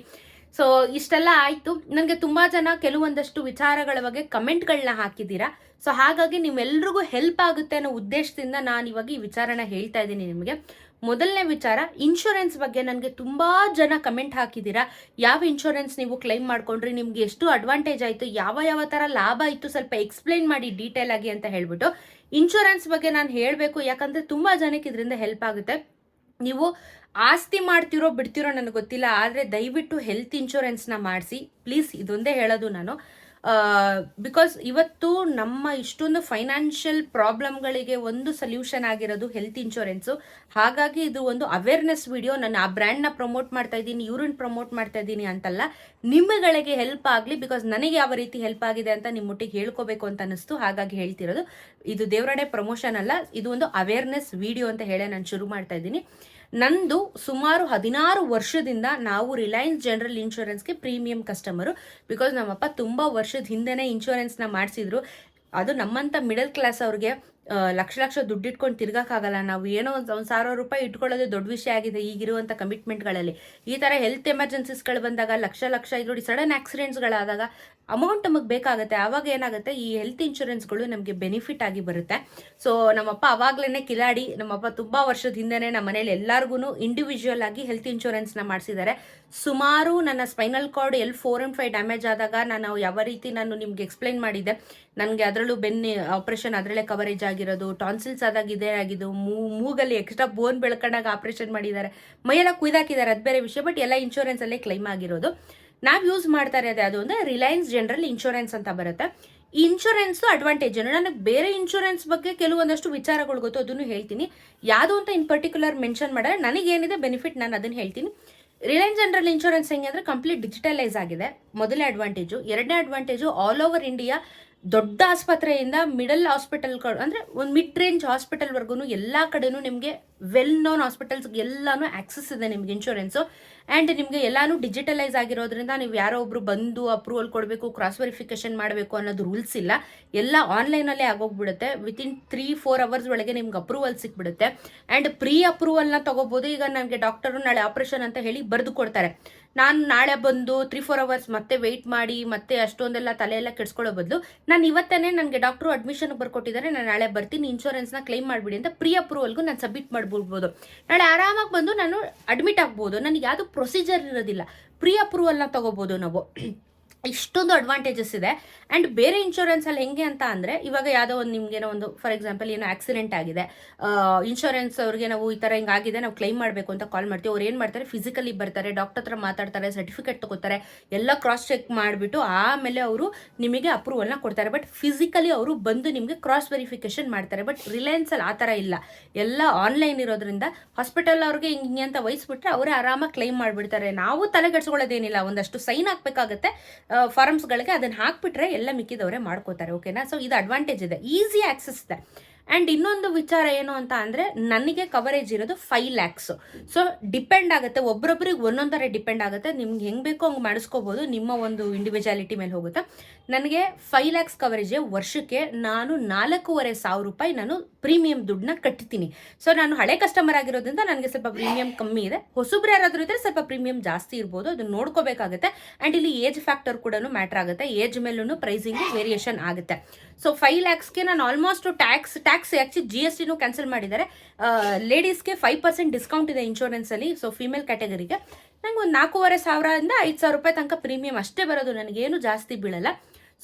ಸೊ ಇಷ್ಟೆಲ್ಲ ಆಯಿತು. ನನಗೆ ತುಂಬ ಜನ ಕೆಲವೊಂದಷ್ಟು ವಿಚಾರಗಳ ಬಗ್ಗೆ ಕಮೆಂಟ್ಗಳನ್ನ ಹಾಕಿದ್ದೀರಾ. ಸೊ ಹಾಗಾಗಿ ನಿಮ್ಮೆಲ್ರಿಗೂ ಹೆಲ್ಪ್ ಆಗುತ್ತೆ ಅನ್ನೋ ಉದ್ದೇಶದಿಂದ ನಾನು ಇವಾಗ ಈ ವಿಚಾರನ ಹೇಳ್ತಾ ಇದ್ದೀನಿ ನಿಮಗೆ. ಮೊದಲನೇ ವಿಚಾರ ಇನ್ಶೂರೆನ್ಸ್ ಬಗ್ಗೆ ನನಗೆ ತುಂಬ ಜನ ಕಮೆಂಟ್ ಹಾಕಿದ್ದೀರಾ? ಯಾವ ಇನ್ಶೂರೆನ್ಸ್ ನೀವು ಕ್ಲೈಮ್ ಮಾಡ್ಕೊಂಡ್ರಿ? ನಿಮ್ಗೆ ಎಷ್ಟು ಅಡ್ವಾಂಟೇಜ್ ಆಯಿತು? ಯಾವ ಯಾವ ಥರ ಲಾಭ ಇತ್ತು? ಸ್ವಲ್ಪ ಎಕ್ಸ್ಪ್ಲೈನ್ ಮಾಡಿ ಡೀಟೇಲ್ ಆಗಿ ಅಂತ ಹೇಳ್ಬಿಟ್ಟು. ಇನ್ಶೂರೆನ್ಸ್ ಬಗ್ಗೆ ನಾನು ಹೇಳಬೇಕು, ಯಾಕಂದರೆ ತುಂಬ ಜನಕ್ಕೆ ಇದರಿಂದ ಹೆಲ್ಪ್ ಆಗುತ್ತೆ. ನೀವು ಆಸ್ತಿ ಮಾಡ್ತಿರೋ, ಬಿಡ್ತಿರೋ ನನಗೆ ಗೊತ್ತಿಲ್ಲ, ಆದರೆ ದಯವಿಟ್ಟು ಹೆಲ್ತ್ ಇನ್ಶೂರೆನ್ಸ್ನ ಮಾಡಿಸಿ. ಪ್ಲೀಸ್ ಇದೊಂದೇ ಹೇಳೋದು ನಾನು. ಬಿಕಾಸ್ ಇವತ್ತು ನಮ್ಮ ಇಷ್ಟೊಂದು ಫೈನಾನ್ಷಿಯಲ್ ಪ್ರಾಬ್ಲಮ್ಗಳಿಗೆ ಒಂದು ಸೊಲ್ಯೂಷನ್ ಆಗಿರೋದು ಹೆಲ್ತ್ ಇನ್ಶೂರೆನ್ಸು ಹಾಗಾಗಿ ಇದು ಒಂದು ಅವೇರ್ನೆಸ್ ವಿಡಿಯೋ ನಾನು ಆ ಬ್ರ್ಯಾಂಡ್ನ ಪ್ರಮೋಟ್ ಮಾಡ್ತಾ ಇದ್ದೀನಿ, ಇವ್ರನ್ನ ಪ್ರಮೋಟ್ ಮಾಡ್ತಾ ಇದ್ದೀನಿ ಅಂತಲ್ಲ ನಿಮ್ಮಗಳಿಗೆ ಹೆಲ್ಪ್ ಆಗಲಿ ಬಿಕಾಸ್ ನನಗೆ ಯಾವ ರೀತಿ ಹೆಲ್ಪ್ ಆಗಿದೆ ಅಂತ ನಿಮ್ಮ ಮುಟ್ಟಿಗೆ ಹೇಳ್ಕೋಬೇಕು ಅಂತ ಅನ್ನಿಸ್ತು. ಹಾಗಾಗಿ ಹೇಳ್ತಿರೋದು, ಇದು ದೇವರಡೆ ಪ್ರಮೋಷನ್ ಅಲ್ಲ, ಇದು ಒಂದು ಅವೇರ್ನೆಸ್ ವಿಡಿಯೋ ಅಂತ ಹೇಳಿ ನಾನು ಶುರು ಮಾಡ್ತಾ ಇದ್ದೀನಿ. ನಂದು ಸುಮಾರು ಹದಿನಾರು ವರ್ಷದಿಂದ ನಾವು ರಿಲಯನ್ಸ್ ಜನರಲ್ ಇನ್ಶೂರೆನ್ಸ್ಗೆ ಪ್ರೀಮಿಯಂ ಕಸ್ಟಮರು. ಬಿಕಾಸ್ ನಮ್ಮಪ್ಪ ತುಂಬ ವರ್ಷದ ಹಿಂದೆನೇ ಇನ್ಶೂರೆನ್ಸ್ನ ಮಾಡಿಸಿದ್ರು. ಅದು ನಮ್ಮಂಥ ಮಿಡಲ್ ಕ್ಲಾಸ್ ಅವ್ರಿಗೆ ಲಕ್ಷ ಲಕ್ಷ ದುಡ್ಡು ಇಟ್ಕೊಂಡು ತಿರ್ಗಕ್ಕಾಗಲ್ಲ ನಾವು ಏನೋ ಒಂದು ಒಂದು ಸಾವಿರ ರೂಪಾಯಿ ಇಟ್ಕೊಳ್ಳೋದು ದೊಡ್ಡ ವಿಷಯ ಆಗಿದೆ ಈಗಿರುವಂಥ ಕಮಿಟ್ಮೆಂಟ್ಗಳಲ್ಲಿ ಈ ಥರ ಹೆಲ್ತ್ ಎಮರ್ಜೆನ್ಸಿಸ್ಗಳು ಬಂದಾಗ, ಲಕ್ಷ ಲಕ್ಷ ನೋಡಿ ಸಡನ್ ಆಕ್ಸಿಡೆಂಟ್ಸ್ಗಳಾದಾಗ ಅಮೌಂಟ್ ನಮಗೆ ಬೇಕಾಗುತ್ತೆ. ಆವಾಗ ಏನಾಗುತ್ತೆ, ಈ ಹೆಲ್ತ್ ಇನ್ಶೂರೆನ್ಸ್ಗಳು ನಮಗೆ ಬೆನಿಫಿಟ್ ಆಗಿ ಬರುತ್ತೆ. ಸೊ ನಮ್ಮಪ್ಪ ಆವಾಗಲೇ ಕಿಲಾಡಿ, ನಮ್ಮಪ್ಪ ತುಂಬ ವರ್ಷದ ಹಿಂದೆನೇ ನಮ್ಮ ಮನೇಲಿ ಎಲ್ಲರಿಗೂ ಇಂಡಿವಿಜುವಲ್ ಆಗಿ ಹೆಲ್ತ್ ಇನ್ಶೂರೆನ್ಸ್ನ ಮಾಡಿಸಿದ್ದಾರೆ ಸುಮಾರು ನನ್ನ spinal cord L four and five damage ಆದಾಗ ನಾನು ಯಾವ ರೀತಿ ನಾನು ನಿಮ್ಗೆ ಎಕ್ಸ್ಪ್ಲೈನ್ ಮಾಡಿದ್ದೆ. ನನಗೆ ಅದರಲ್ಲೂ ಬೆನ್ನಿ ಆಪ್ರೇಷನ್ ಅದರಲ್ಲೇ ಕವರೇಜ್ ಆಗಿರೋದು ಟಾನ್ಸಿಲ್ಸ್ ಆದಾಗ ಇದೇ ಆಗಿದ್ದು, ಮೂ, ಮೂಗಲ್ಲಿ ಎಕ್ಸ್ಟ್ರಾ ಬೋನ್ ಬೆಳ್ಕೊಂಡಾಗ ಆಪ್ರೇಷನ್ ಮಾಡಿದ್ದಾರೆ. ಮೈಯೆಲ್ಲ ಕುಯ್ದಾಕಿದ್ದಾರೆ, ಅದು ಬೇರೆ ವಿಷಯ ಬಟ್ ಎಲ್ಲ ಇನ್ಶೂರೆನ್ಸಲ್ಲೇ ಕ್ಲೈಮ್ ಆಗಿರೋದು. ನಾವು ಯೂಸ್ ಮಾಡ್ತಾ ಇರೋದು ಅದು ಅಂದರೆ ರಿಲಯನ್ಸ್ ಜನರಲ್ ಇನ್ಶೂರೆನ್ಸ್ ಅಂತ ಬರುತ್ತೆ. ಈ ಇನ್ಶೂರೆನ್ಸು ಅಡ್ವಾಂಟೇಜ್ ನನಗೆ ಬೇರೆ ಇನ್ಶೂರೆನ್ಸ್ ಬಗ್ಗೆ ಕೆಲವೊಂದಷ್ಟು ವಿಚಾರಗಳು ಗೊತ್ತು, ಅದನ್ನು ಹೇಳ್ತೀನಿ. ಯಾವುದು ಅಂತ ಇನ್ ಪರ್ಟಿಕ್ಯುಲರ್ ಮೆನ್ಷನ್ ಮಾಡಿದ್ರೆ ನನಗೇನಿದೆ ಬೆನಿಫಿಟ್ ನಾನು ಅದನ್ನು ಹೇಳ್ತೀನಿ. ರಿಲಯನ್ಸ್ ಜನರಲ್ ಇನ್ಶೂರೆನ್ಸ್ ಹೆಂಗೆ ಅಂದರೆ ಕಂಪ್ಲೀಟ್ ಡಿಜಿಟಲೈಸ್ ಆಗಿದೆ. ಮೊದಲೇ ಅಡ್ವಾಂಟೇಜು ಎರಡನೇ ಅಡ್ವಾಂಟೇಜು ಆಲ್ ಓವರ್ ಇಂಡಿಯಾ ದೊಡ್ಡ ಆಸ್ಪತ್ರೆಯಿಂದ ಮಿಡಲ್ ಹಾಸ್ಪಿಟಲ್ ಅಂದರೆ ಒಂದು ಮಿಡ್ ರೇಂಜ್ ಹಾಸ್ಪಿಟಲ್ವರೆಗೂ ಎಲ್ಲ ಕಡೆನೂ ನಿಮಗೆ ವೆಲ್ ನೋನ್ ಹಾಸ್ಪಿಟಲ್ಸ್ ಎಲ್ಲಾನು ಆಕ್ಸೆಸ್ ಇದೆ ನಿಮ್ಗೆ ಇನ್ಶೂರೆನ್ಸು ಆ್ಯಂಡ್ ನಿಮಗೆ ಎಲ್ಲಾನು ಡಿಜಿಟಲೈಸ್ ಆಗಿರೋದ್ರಿಂದ ನೀವು ಯಾರೋ ಒಬ್ರು ಬಂದು ಅಪ್ರೂವಲ್ ಕೊಡಬೇಕು ಕ್ರಾಸ್ ವೆರಿಫಿಕೇಶನ್ ಮಾಡಬೇಕು ಅನ್ನೋದು ರೂಲ್ಸ್ ಇಲ್ಲ. ಎಲ್ಲ ಆನ್ಲೈನಲ್ಲೇ ಆಗೋಗ್ಬಿಡುತ್ತೆ. ವಿತಿನ್ ತ್ರೀ ಫೋರ್ ಅವರ್ಸ್ ಒಳಗೆ ನಿಮ್ಗೆ ಅಪ್ರೂವಲ್ ಸಿಕ್ಬಿಡುತ್ತೆ ಆ್ಯಂಡ್ ಪ್ರೀ ಅಪ್ರೂವಲ್ನ ತಗೋಬೋದು. ಈಗ ನಮಗೆ ಡಾಕ್ಟರು ನಾಳೆ ಆಪರೇಷನ್ ಅಂತ ಹೇಳಿ ಬರೆದು ಕೊಡ್ತಾರೆ. ನಾನು ನಾಳೆ ಬಂದು ತ್ರೀ ಫೋರ್ ಅವರ್ಸ್ ಮತ್ತೆ ವೆಯ್ಟ್ ಮಾಡಿ, ಮತ್ತೆ ಅಷ್ಟೊಂದೆಲ್ಲ ತಲೆ ಎಲ್ಲ ಕೆಡ್ಸ್ಕೊಳ್ಳೋ ಬದಲು ನಾನು ಇವತ್ತೇ ನನಗೆ ಡಾಕ್ಟ್ರು ಅಡ್ಮಿಷನ್ ಬರ್ಕೊಟ್ಟಿದ್ದಾರೆ, ನಾನು ನಾಳೆ ಬರ್ತೀನಿ ಇನ್ಶೂರೆನ್ಸ್ನ ಕ್ಲೈಮ್ ಮಾಡಿಬಿಡಿ ಅಂತ ಪ್ರೀ ಅಪ್ರೂವಲ್ಗೂ ನಾನು ಸಬ್ಮಿಟ್ ಮಾಡ್ಬಿಡ್ಬೋದು. ನಾಳೆ ಆರಾಮಾಗಿ ಬಂದು ನಾನು ಅಡ್ಮಿಟ್ ಆಗ್ಬೋದು. ನನಗೆ ಯಾವುದು ಪ್ರೊಸೀಜರ್ ಇರೋದಿಲ್ಲ. ಪ್ರೀ ಅಪ್ರೂವಲ್ನ ತಗೋಬೋದು ನಾವು. ಇಷ್ಟೊಂದು ಅಡ್ವಾಂಟೇಜಸ್ ಇದೆ. ಆ್ಯಂಡ್ ಬೇರೆ ಇನ್ಶೂರೆನ್ಸಲ್ಲಿ ಹೆಂಗೆ ಅಂತ ಅಂದರೆ, ಇವಾಗ ಯಾವುದೋ ಒಂದು ನಿಮಗೇನೋ ಒಂದು ಫಾರ್ ಎಕ್ಸಾಂಪಲ್ ಏನೋ ಆಕ್ಸಿಡೆಂಟ್ ಆಗಿದೆ. ಇನ್ಶೂರೆನ್ಸ್ ಅವ್ರಿಗೆ ನಾವು ಈ ಥರ ಹಿಂಗಾಗಿದೆ ನಾವು ಕ್ಲೈಮ್ ಮಾಡಬೇಕು ಅಂತ ಕಾಲ್ ಮಾಡ್ತೀವಿ. ಅವ್ರು ಏನು ಮಾಡ್ತಾರೆ? ಫಿಸಿಕಲಿ ಬರ್ತಾರೆ ಡಾಕ್ಟರ್ ಹತ್ರ ಮಾತಾಡ್ತಾರೆ ಸರ್ಟಿಫಿಕೇಟ್ ತಗೋತಾರೆ, ಎಲ್ಲ ಕ್ರಾಸ್ ಚೆಕ್ ಮಾಡಿಬಿಟ್ಟು ಆಮೇಲೆ ಅವರು ನಿಮಗೆ ಅಪ್ರೂವಲ್ನ ಕೊಡ್ತಾರೆ. ಬಟ್ ಫಿಸಿಕಲಿ ಅವರು ಬಂದು ನಿಮಗೆ ಕ್ರಾಸ್ ವೆರಿಫಿಕೇಶನ್ ಮಾಡ್ತಾರೆ. ಬಟ್ ರಿಲಯನ್ಸಲ್ಲಿ ಆ ಥರ ಇಲ್ಲ. ಎಲ್ಲ ಆನ್ಲೈನ್ ಇರೋದ್ರಿಂದ ಹಾಸ್ಪಿಟಲ್ ಅವ್ರಿಗೆ ಹಿಂಗೆ ಅಂತ ವಹಿಸ್ಬಿಟ್ರೆ ಅವರೇ ಆರಾಮಾಗಿ ಕ್ಲೈಮ್ ಮಾಡಿಬಿಡ್ತಾರೆ. ನಾವು ತಲೆಗೆಡ್ಸ್ಕೊಳ್ಳೋದೇನಿಲ್ಲ ಒಂದಷ್ಟು ಸೈನ್ ಹಾಕ್ಬೇಕಾಗತ್ತೆ. ಫಾರ್ಮ್ಸ್ಗಳಿಗೆ ಅದನ್ನು ಹಾಕ್ಬಿಟ್ರೆ ಎಲ್ಲ ಮಿಕ್ಕಿದವರೇ ಮಾಡ್ಕೋತಾರೆ ಓಕೆನಾ ಸೊ ಇದು ಅಡ್ವಾಂಟೇಜ್ ಇದೆ. ಈಸಿ ಆಕ್ಸೆಸ್ ಇದೆ. ಆ್ಯಂಡ್ ಇನ್ನೊಂದು ವಿಚಾರ ಏನು ಅಂತ ಅಂದರೆ, ನನಗೆ ಕವರೇಜ್ ಇರೋದು ಫೈವ್ ಲ್ಯಾಕ್ಸು ಸೊ ಡಿಪೆಂಡ್ ಆಗುತ್ತೆ. ಒಬ್ರೊಬ್ರಿಗೆ ಒಂದೊಂದರ ಡಿಪೆಂಡ್ ಆಗುತ್ತೆ. ನಿಮ್ಗೆ ಹೆಂಗೆ ಬೇಕೋ ಹಂಗೆ ಮಾಡಿಸ್ಕೋಬೋದು. ನಿಮ್ಮ ಒಂದು ಇಂಡಿವಿಜುವಾಲಿಟಿ ಮೇಲೆ ಹೋಗುತ್ತೆ. ನನಗೆ ಫೈವ್ ಲ್ಯಾಕ್ಸ್ ಕವರೇಜ್ ವರ್ಷಕ್ಕೆ ನಾನು ನಾಲ್ಕೂವರೆ ಸಾವಿರ ರೂಪಾಯಿ ನಾನು ಪ್ರೀಮಿಯಂ ದುಡ್ಡನ್ನ ಕಟ್ತೀನಿ ಸೊ ನಾನು ಹಳೆ ಕಸ್ಟಮರ್ ಆಗಿರೋದ್ರಿಂದ ನನಗೆ ಸ್ವಲ್ಪ ಪ್ರೀಮಿಯಂ ಕಮ್ಮಿ ಇದೆ. ಹೊಸಬ್ರು ಯಾರಾದರೂ ಇದ್ರೆ ಸ್ವಲ್ಪ ಪ್ರೀಮಿಯಂ ಜಾಸ್ತಿ ಇರ್ಬೋದು. ಅದನ್ನ ನೋಡ್ಕೋಬೇಕಾಗುತ್ತೆ. ಆ್ಯಂಡ್ ಇಲ್ಲಿ ಏಜ್ ಫ್ಯಾಕ್ಟರ್ ಕೂಡ ಮ್ಯಾಟ್ರ್ ಆಗುತ್ತೆ. ಏಜ್ ಮೇಲೂ ಪ್ರೈಸಿಂಗ್ ವೇರಿಯೇಷನ್ ಆಗುತ್ತೆ. ಸೊ ಫೈವ್ ಲ್ಯಾಕ್ಸ್ಗೆ ನಾನು almost tax tax actually G S ಟಿನೂ cancel ಮಾಡಿದ್ದಾರೆ. ಲೇಡೀಸ್ಗೆ ಫೈವ್ ಪರ್ಸೆಂಟ್ ಡಿಸ್ಕೌಂಟ್ ಇದೆ ಇನ್ಶೂರೆನ್ಸಲ್ಲಿ ಸೊ ಫಿಮೇಲ್ ಕ್ಯಾಟಗರಿಗೆ ನಂಗೆ ಒಂದು ನಾಲ್ಕೂವರೆ ಸಾವಿರದಿಂದ ಐದು ಸಾವಿರ ರೂಪಾಯಿ ತನಕ ಪ್ರೀಮಿಯಂ ಅಷ್ಟೇ ಬರೋದು ನನಗೇನು ಜಾಸ್ತಿ ಬೀಳಲ್ಲ.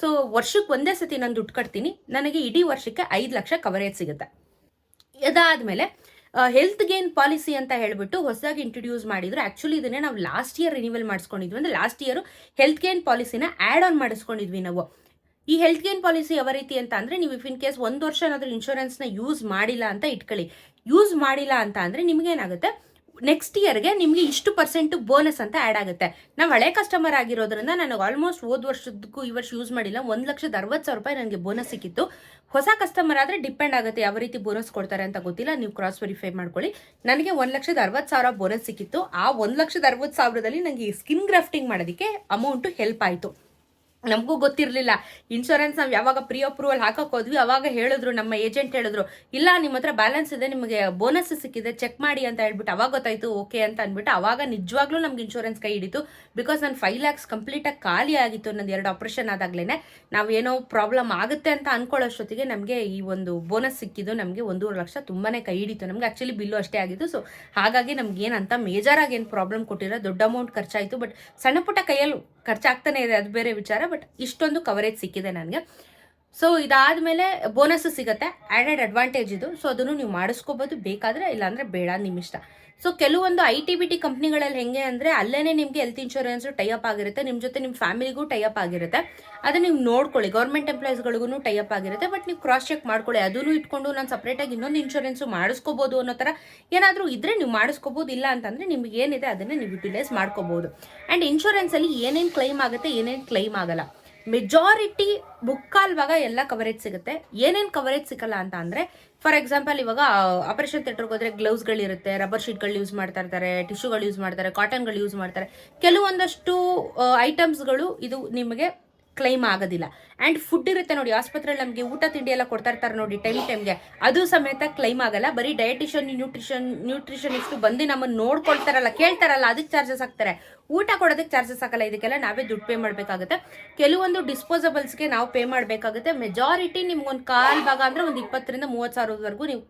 ಸೊ ವರ್ಷಕ್ಕೆ ಒಂದೇ ಸತಿ ನಾನು ದುಡ್ಡು ಕಟ್ತೀನಿ. ನನಗೆ ಇಡೀ ವರ್ಷಕ್ಕೆ ಐದು ಲಕ್ಷ ಕವರೇಜ್ ಸಿಗುತ್ತೆ. ಇದಾದಮೇಲೆ ಹೆಲ್ತ್ ಗೇನ್ ಪಾಲಿಸಿ ಅಂತ ಹೇಳಿಬಿಟ್ಟು ಹೊಸದಾಗಿ ಇಂಟ್ರೊಡ್ಯೂಸ್ ಮಾಡಿದ್ರು. ಆ್ಯಕ್ಚುಲಿ ಇದನ್ನೇ ನಾವು ಲಾಸ್ಟ್ ಇಯರ್ ರಿನಿವಲ್ ಮಾಡಿಸ್ಕೊಂಡಿದ್ವಿ. ಅಂದರೆ ಲಾಸ್ಟ್ ಇಯರು ಹೆಲ್ತ್ ಗೇನ್ ಪಾಲಿಸಿನ ಆ್ಯಡ್ ಆನ್ ಮಾಡಿಸ್ಕೊಂಡಿದ್ವಿ ನಾವು. ಈ ಹೆಲ್ತ್ ಗೇನ್ ಪಾಲಿಸಿ ಯಾವ ರೀತಿ ಅಂತ ಅಂದರೆ, ನೀವು ಇಫ್ ಇನ್ ಕೇಸ್ ಒಂದು ವರ್ಷ ಏನಾದರೂ ಇನ್ಶೂರೆನ್ಸ್ನ ಯೂಸ್ ಮಾಡಿಲ್ಲ ಅಂತ ಇಟ್ಕೊಳ್ಳಿ. ಯೂಸ್ ಮಾಡಿಲ್ಲ ಅಂತ ಅಂದರೆ ನಿಮಗೇನಾಗುತ್ತೆ ನೆಕ್ಸ್ಟ್ ಇಯರ್ಗೆ ನಿಮಗೆ ಇಷ್ಟು ಪರ್ಸೆಂಟ್ ಬೋನಸ್ ಅಂತ ಆ್ಯಡ್ ಆಗುತ್ತೆ. ನಾವು ಹಳೆ ಕಸ್ಟಮರ್ ಆಗಿರೋದ್ರಿಂದ ನನಗೆ ಆಲ್ಮೋಸ್ಟ್ ಹೋದ ವರ್ಷದಕ್ಕೂ ಈ ವರ್ಷ ಯೂಸ್ ಮಾಡಿಲ್ಲ. ಒಂದು ಲಕ್ಷದ ಅರವತ್ತು ಸಾವಿರ ರೂಪಾಯಿ ನನಗೆ ಬೋನಸ್ ಸಿಕ್ಕಿತ್ತು. ಹೊಸ ಕಸ್ಟಮರ್ ಆದರೆ ಡಿಪೆಂಡ್ ಆಗುತ್ತೆ ಯಾವ ರೀತಿ ಬೋನಸ್ ಕೊಡ್ತಾರೆ ಅಂತ ಗೊತ್ತಿಲ್ಲ. ನೀವು ಕ್ರಾಸ್ ವೆರಿಫೈ ಮಾಡ್ಕೊಳ್ಳಿ. ನನಗೆ ಒಂದು ಲಕ್ಷದ ಅರವತ್ತು ಸಾವಿರ ಬೋನಸ್ ಸಿಕ್ಕಿತ್ತು. ಆ ಒಂದು ಲಕ್ಷದ ಅರವತ್ತು ಸಾವಿರದಲ್ಲಿ ನನಗೆ ಸ್ಕಿನ್ ಗ್ರಾಫ್ಟಿಂಗ್ ಮಾಡೋದಕ್ಕೆ ಅಮೌಂಟು ಹೆಲ್ಪ್ ಆಯಿತು. ನಮಗೂ ಗೊತ್ತಿರಲಿಲ್ಲ. ಇನ್ಶೂರೆನ್ಸ್ ನಾವು ಯಾವಾಗ ಪ್ರೀ ಅಪ್ರೂವಲ್ ಹಾಕಕ್ಕೆ ಹೋದ್ವಿ, ಅವಾಗ ಹೇಳಿದ್ರು, ನಮ್ಮ ಏಜೆಂಟ್ ಹೇಳಿದ್ರು, ಇಲ್ಲ ನಿಮ್ಮ ಹತ್ರ ಬ್ಯಾಲೆನ್ಸ್ ಇದೆ, ನಿಮಗೆ ಬೋನಸ್ ಸಿಕ್ಕಿದೆ ಚೆಕ್ ಮಾಡಿ ಅಂತ ಹೇಳ್ಬಿಟ್ಟು ಅವಾಗ ಗೊತ್ತಾಯ್ತು ಓಕೆ ಅಂತ ಅಂದ್ಬಿಟ್ಟು ಅವಾಗ ನಿಜವಾಗ್ಲೂ ನಮ್ಗೆ ಇನ್ಶೂರೆನ್ಸ್ ಕೈ ಹಿಡಿತು. ಬಿಕಾಸ್ ನಾನು ಫೈವ್ ಲ್ಯಾಕ್ಸ್ ಕಂಪ್ಲೀಟಾಗಿ ಖಾಲಿ ಆಗಿತ್ತು, ನಂದು ಎರಡು ಆಪ್ರೇಷನ್ ಆದಾಗ್ಲೇ ಏನೋ ಪ್ರಾಬ್ಲಮ್ ಆಗುತ್ತೆ ಅಂತ ಅನ್ಕೊಳ್ಳೋಷ್ಟೊತ್ತಿಗೆ ನಮಗೆ ಈ ಒಂದು ಬೋನಸ್ ಸಿಕ್ಕಿದ್ದು, ನಮಗೆ ಒಂದೂವರೆ ಲಕ್ಷ ತುಂಬಾ ಕೈ ಹಿಡಿತು. ನಮಗೆ ಆ್ಯಕ್ಚುಲಿ ಬಿಲ್ಲು ಅಷ್ಟೇ ಆಗಿತ್ತು. ಸೊ ಹಾಗಾಗಿ ನಮ್ಗೆ ಏನಂತ ಮೇಜರಾಗಿ ಏನು ಪ್ರಾಬ್ಲಮ್ ಕೊಟ್ಟಿರೋ ದೊಡ್ಡ ಅಮೌಂಟ್ ಖರ್ಚಾಯಿತು. ಬಟ್ ಸಣ್ಣ ಪುಟ್ಟ ಕೈಯಲ್ಲಿ ಖರ್ಚಾಗ್ತಾನೆ ಇದೆ ಅದು ಬೇರೆ ವಿಚಾರ ಬಟ್ ಇಷ್ಟೊಂದು ಕವರೇಜ್ ಸಿಕ್ಕಿದೆ ನನಗೆ. ಸೊ ಇದಾದಮೇಲೆ ಬೋನಸ್ ಸಿಗುತ್ತೆ. ಆ್ಯಡೆಡ್ ಅಡ್ವಾಂಟೇಜ್ ಇದು. ಸೊ ಅದನ್ನು ನೀವು ಮಾಡಿಸ್ಕೋಬೋದು. ಬೇಕಾದರೆ, ಇಲ್ಲಾಂದರೆ ಬೇಡ ನಿಮ್ಮ ಇಷ್ಟ ಸೊ ಕೆಲವೊಂದು ಐ ಟಿ ಬಿ ಟಿ ಕಂಪ್ನಿಗಳಲ್ಲಿ ಹೆಂಗೆ ಅಂದರೆ ಅಲ್ಲೇ ನಿಮಗೆ ಹೆಲ್ತ್ ಇನ್ಶೂರೆನ್ಸು ಟೈಅಪ್ ಆಗಿರುತ್ತೆ. ನಿಮ್ಮ ಜೊತೆ ನಿಮ್ಮ ಫ್ಯಾಮಿಲಿಗೂ ಟೈಅಪ್ ಆಗಿರುತ್ತೆ. ಅದನ್ನ ನೀವು ನೋಡ್ಕೊಳ್ಳಿ. ಗೌರ್ಮೆಂಟ್ ಎಂಪ್ಲಾಯೀಸ್ಗಳಿಗೂ ಟೈಅಪ್ ಆಗಿರುತ್ತೆ. ಬಟ್ ನೀವು ಕ್ರಾಸ್ ಚೆಕ್ ಮಾಡ್ಕೊಳ್ಳಿ. ಅದನ್ನು ಇಟ್ಕೊಂಡು ನಾನು ಸಪ್ರೇಟಾಗಿ ಇನ್ನೊಂದು ಇನ್ಶೂರೆನ್ಸು ಮಾಡಿಸ್ಕೋಬೋದು ಅನ್ನೋ ಥರ ಏನಾದರೂ ಇದ್ದರೆ ನೀವು ಮಾಡಿಸ್ಕೋಬೋದು. ಇಲ್ಲ ಅಂತಂದರೆ ನಿಮ್ಗೆ ಏನಿದೆ ಅದನ್ನು ನೀವು ಯುಟಿಲೈಸ್ ಮಾಡ್ಕೋಬೋದು. ಆ್ಯಂಡ್ ಇನ್ಶೂರೆನ್ಸಲ್ಲಿ ಏನೇನು ಕ್ಲೈಮ್ ಆಗುತ್ತೆ, ಏನೇನು ಕ್ಲೈಮ್ ಆಗಲ್ಲ. ಮೆಜಾರಿಟಿ ಮುಕ್ಕಾಲ್ ಭಾಗ ಎಲ್ಲ ಕವರೇಜ್ ಸಿಗುತ್ತೆ. ಏನೇನು ಕವರೇಜ್ ಸಿಕ್ಕಲ್ಲ ಅಂತ ಅಂದರೆ ಫಾರ್ ಎಕ್ಸಾಂಪಲ್ ಇವಾಗ ಆಪರೇಷನ್ ಥಿಯೇಟರ್ಗೆ ಹೋದ್ರೆ ಗ್ಲೌಸ್ಗಳಿರುತ್ತೆ ರಬ್ಬರ್ ಶೀಟ್ಗಳು ಯೂಸ್ ಮಾಡ್ತಾ ಇರ್ತಾರೆ ಟಿಶ್ಯೂಗಳು ಯೂಸ್ ಮಾಡ್ತಾರೆ ಕಾಟನ್ಗಳು ಯೂಸ್ ಮಾಡ್ತಾರೆ. ಕೆಲವೊಂದಷ್ಟು ಐಟಮ್ಸ್ಗಳು ಇದು ನಿಮಗೆ ಕ್ಲೈಮ್ ಆಗೋದಿಲ್ಲ. ಆ್ಯಂಡ್ ಫುಡ್ ಇರುತ್ತೆ ನೋಡಿ, ಆಸ್ಪತ್ರೆಯಲ್ಲಿ ನಮಗೆ ಊಟ ತಿಂಡಿ ಎಲ್ಲ ಕೊಡ್ತಾ ಇರ್ತಾರೆ ನೋಡಿ ಟೈಮ್ ಟೈಮ್ಗೆ ಅದು ಸಮೇತ ಕ್ಲೈಮ್ ಆಗಲ್ಲ. ಬರೀ ಡಯಟಿಷನ್ ನ್ಯೂಟ್ರಿಷನ್ ನ್ಯೂಟ್ರಿಷನ್ ಇಷ್ಟು ಬಂದು ನಮ್ಮನ್ನು ನೋಡ್ಕೊಳ್ತಾರಲ್ಲ, ಕೇಳ್ತಾರಲ್ಲ, ಅದಕ್ಕೆ ಚಾರ್ಜಸ್ ಹಾಕ್ತಾರೆ. ಊಟ ಕೊಡೋದಕ್ಕೆ ಚಾರ್ಜಸ್ ಹಾಕಲ್ಲ, ಇದಕ್ಕೆಲ್ಲ ನಾವೇ ದುಡ್ಡು ಪೇ ಮಾಡಬೇಕಾಗುತ್ತೆ. ಕೆಲವೊಂದು ಡಿಸ್ಪೋಸಬಲ್ಸ್ಗೆ ನಾವು ಪೇ ಮಾಡಬೇಕಾಗುತ್ತೆ. ಮೆಜಾರಿಟಿ ನಿಮ್ಗೊಂದು ಕಾಲ್ ಭಾಗ ಅಂದರೆ ಒಂದು ಇಪ್ಪತ್ತರಿಂದ ಮೂವತ್ತು ಸಾವಿರದವರೆಗೂ ನೀವು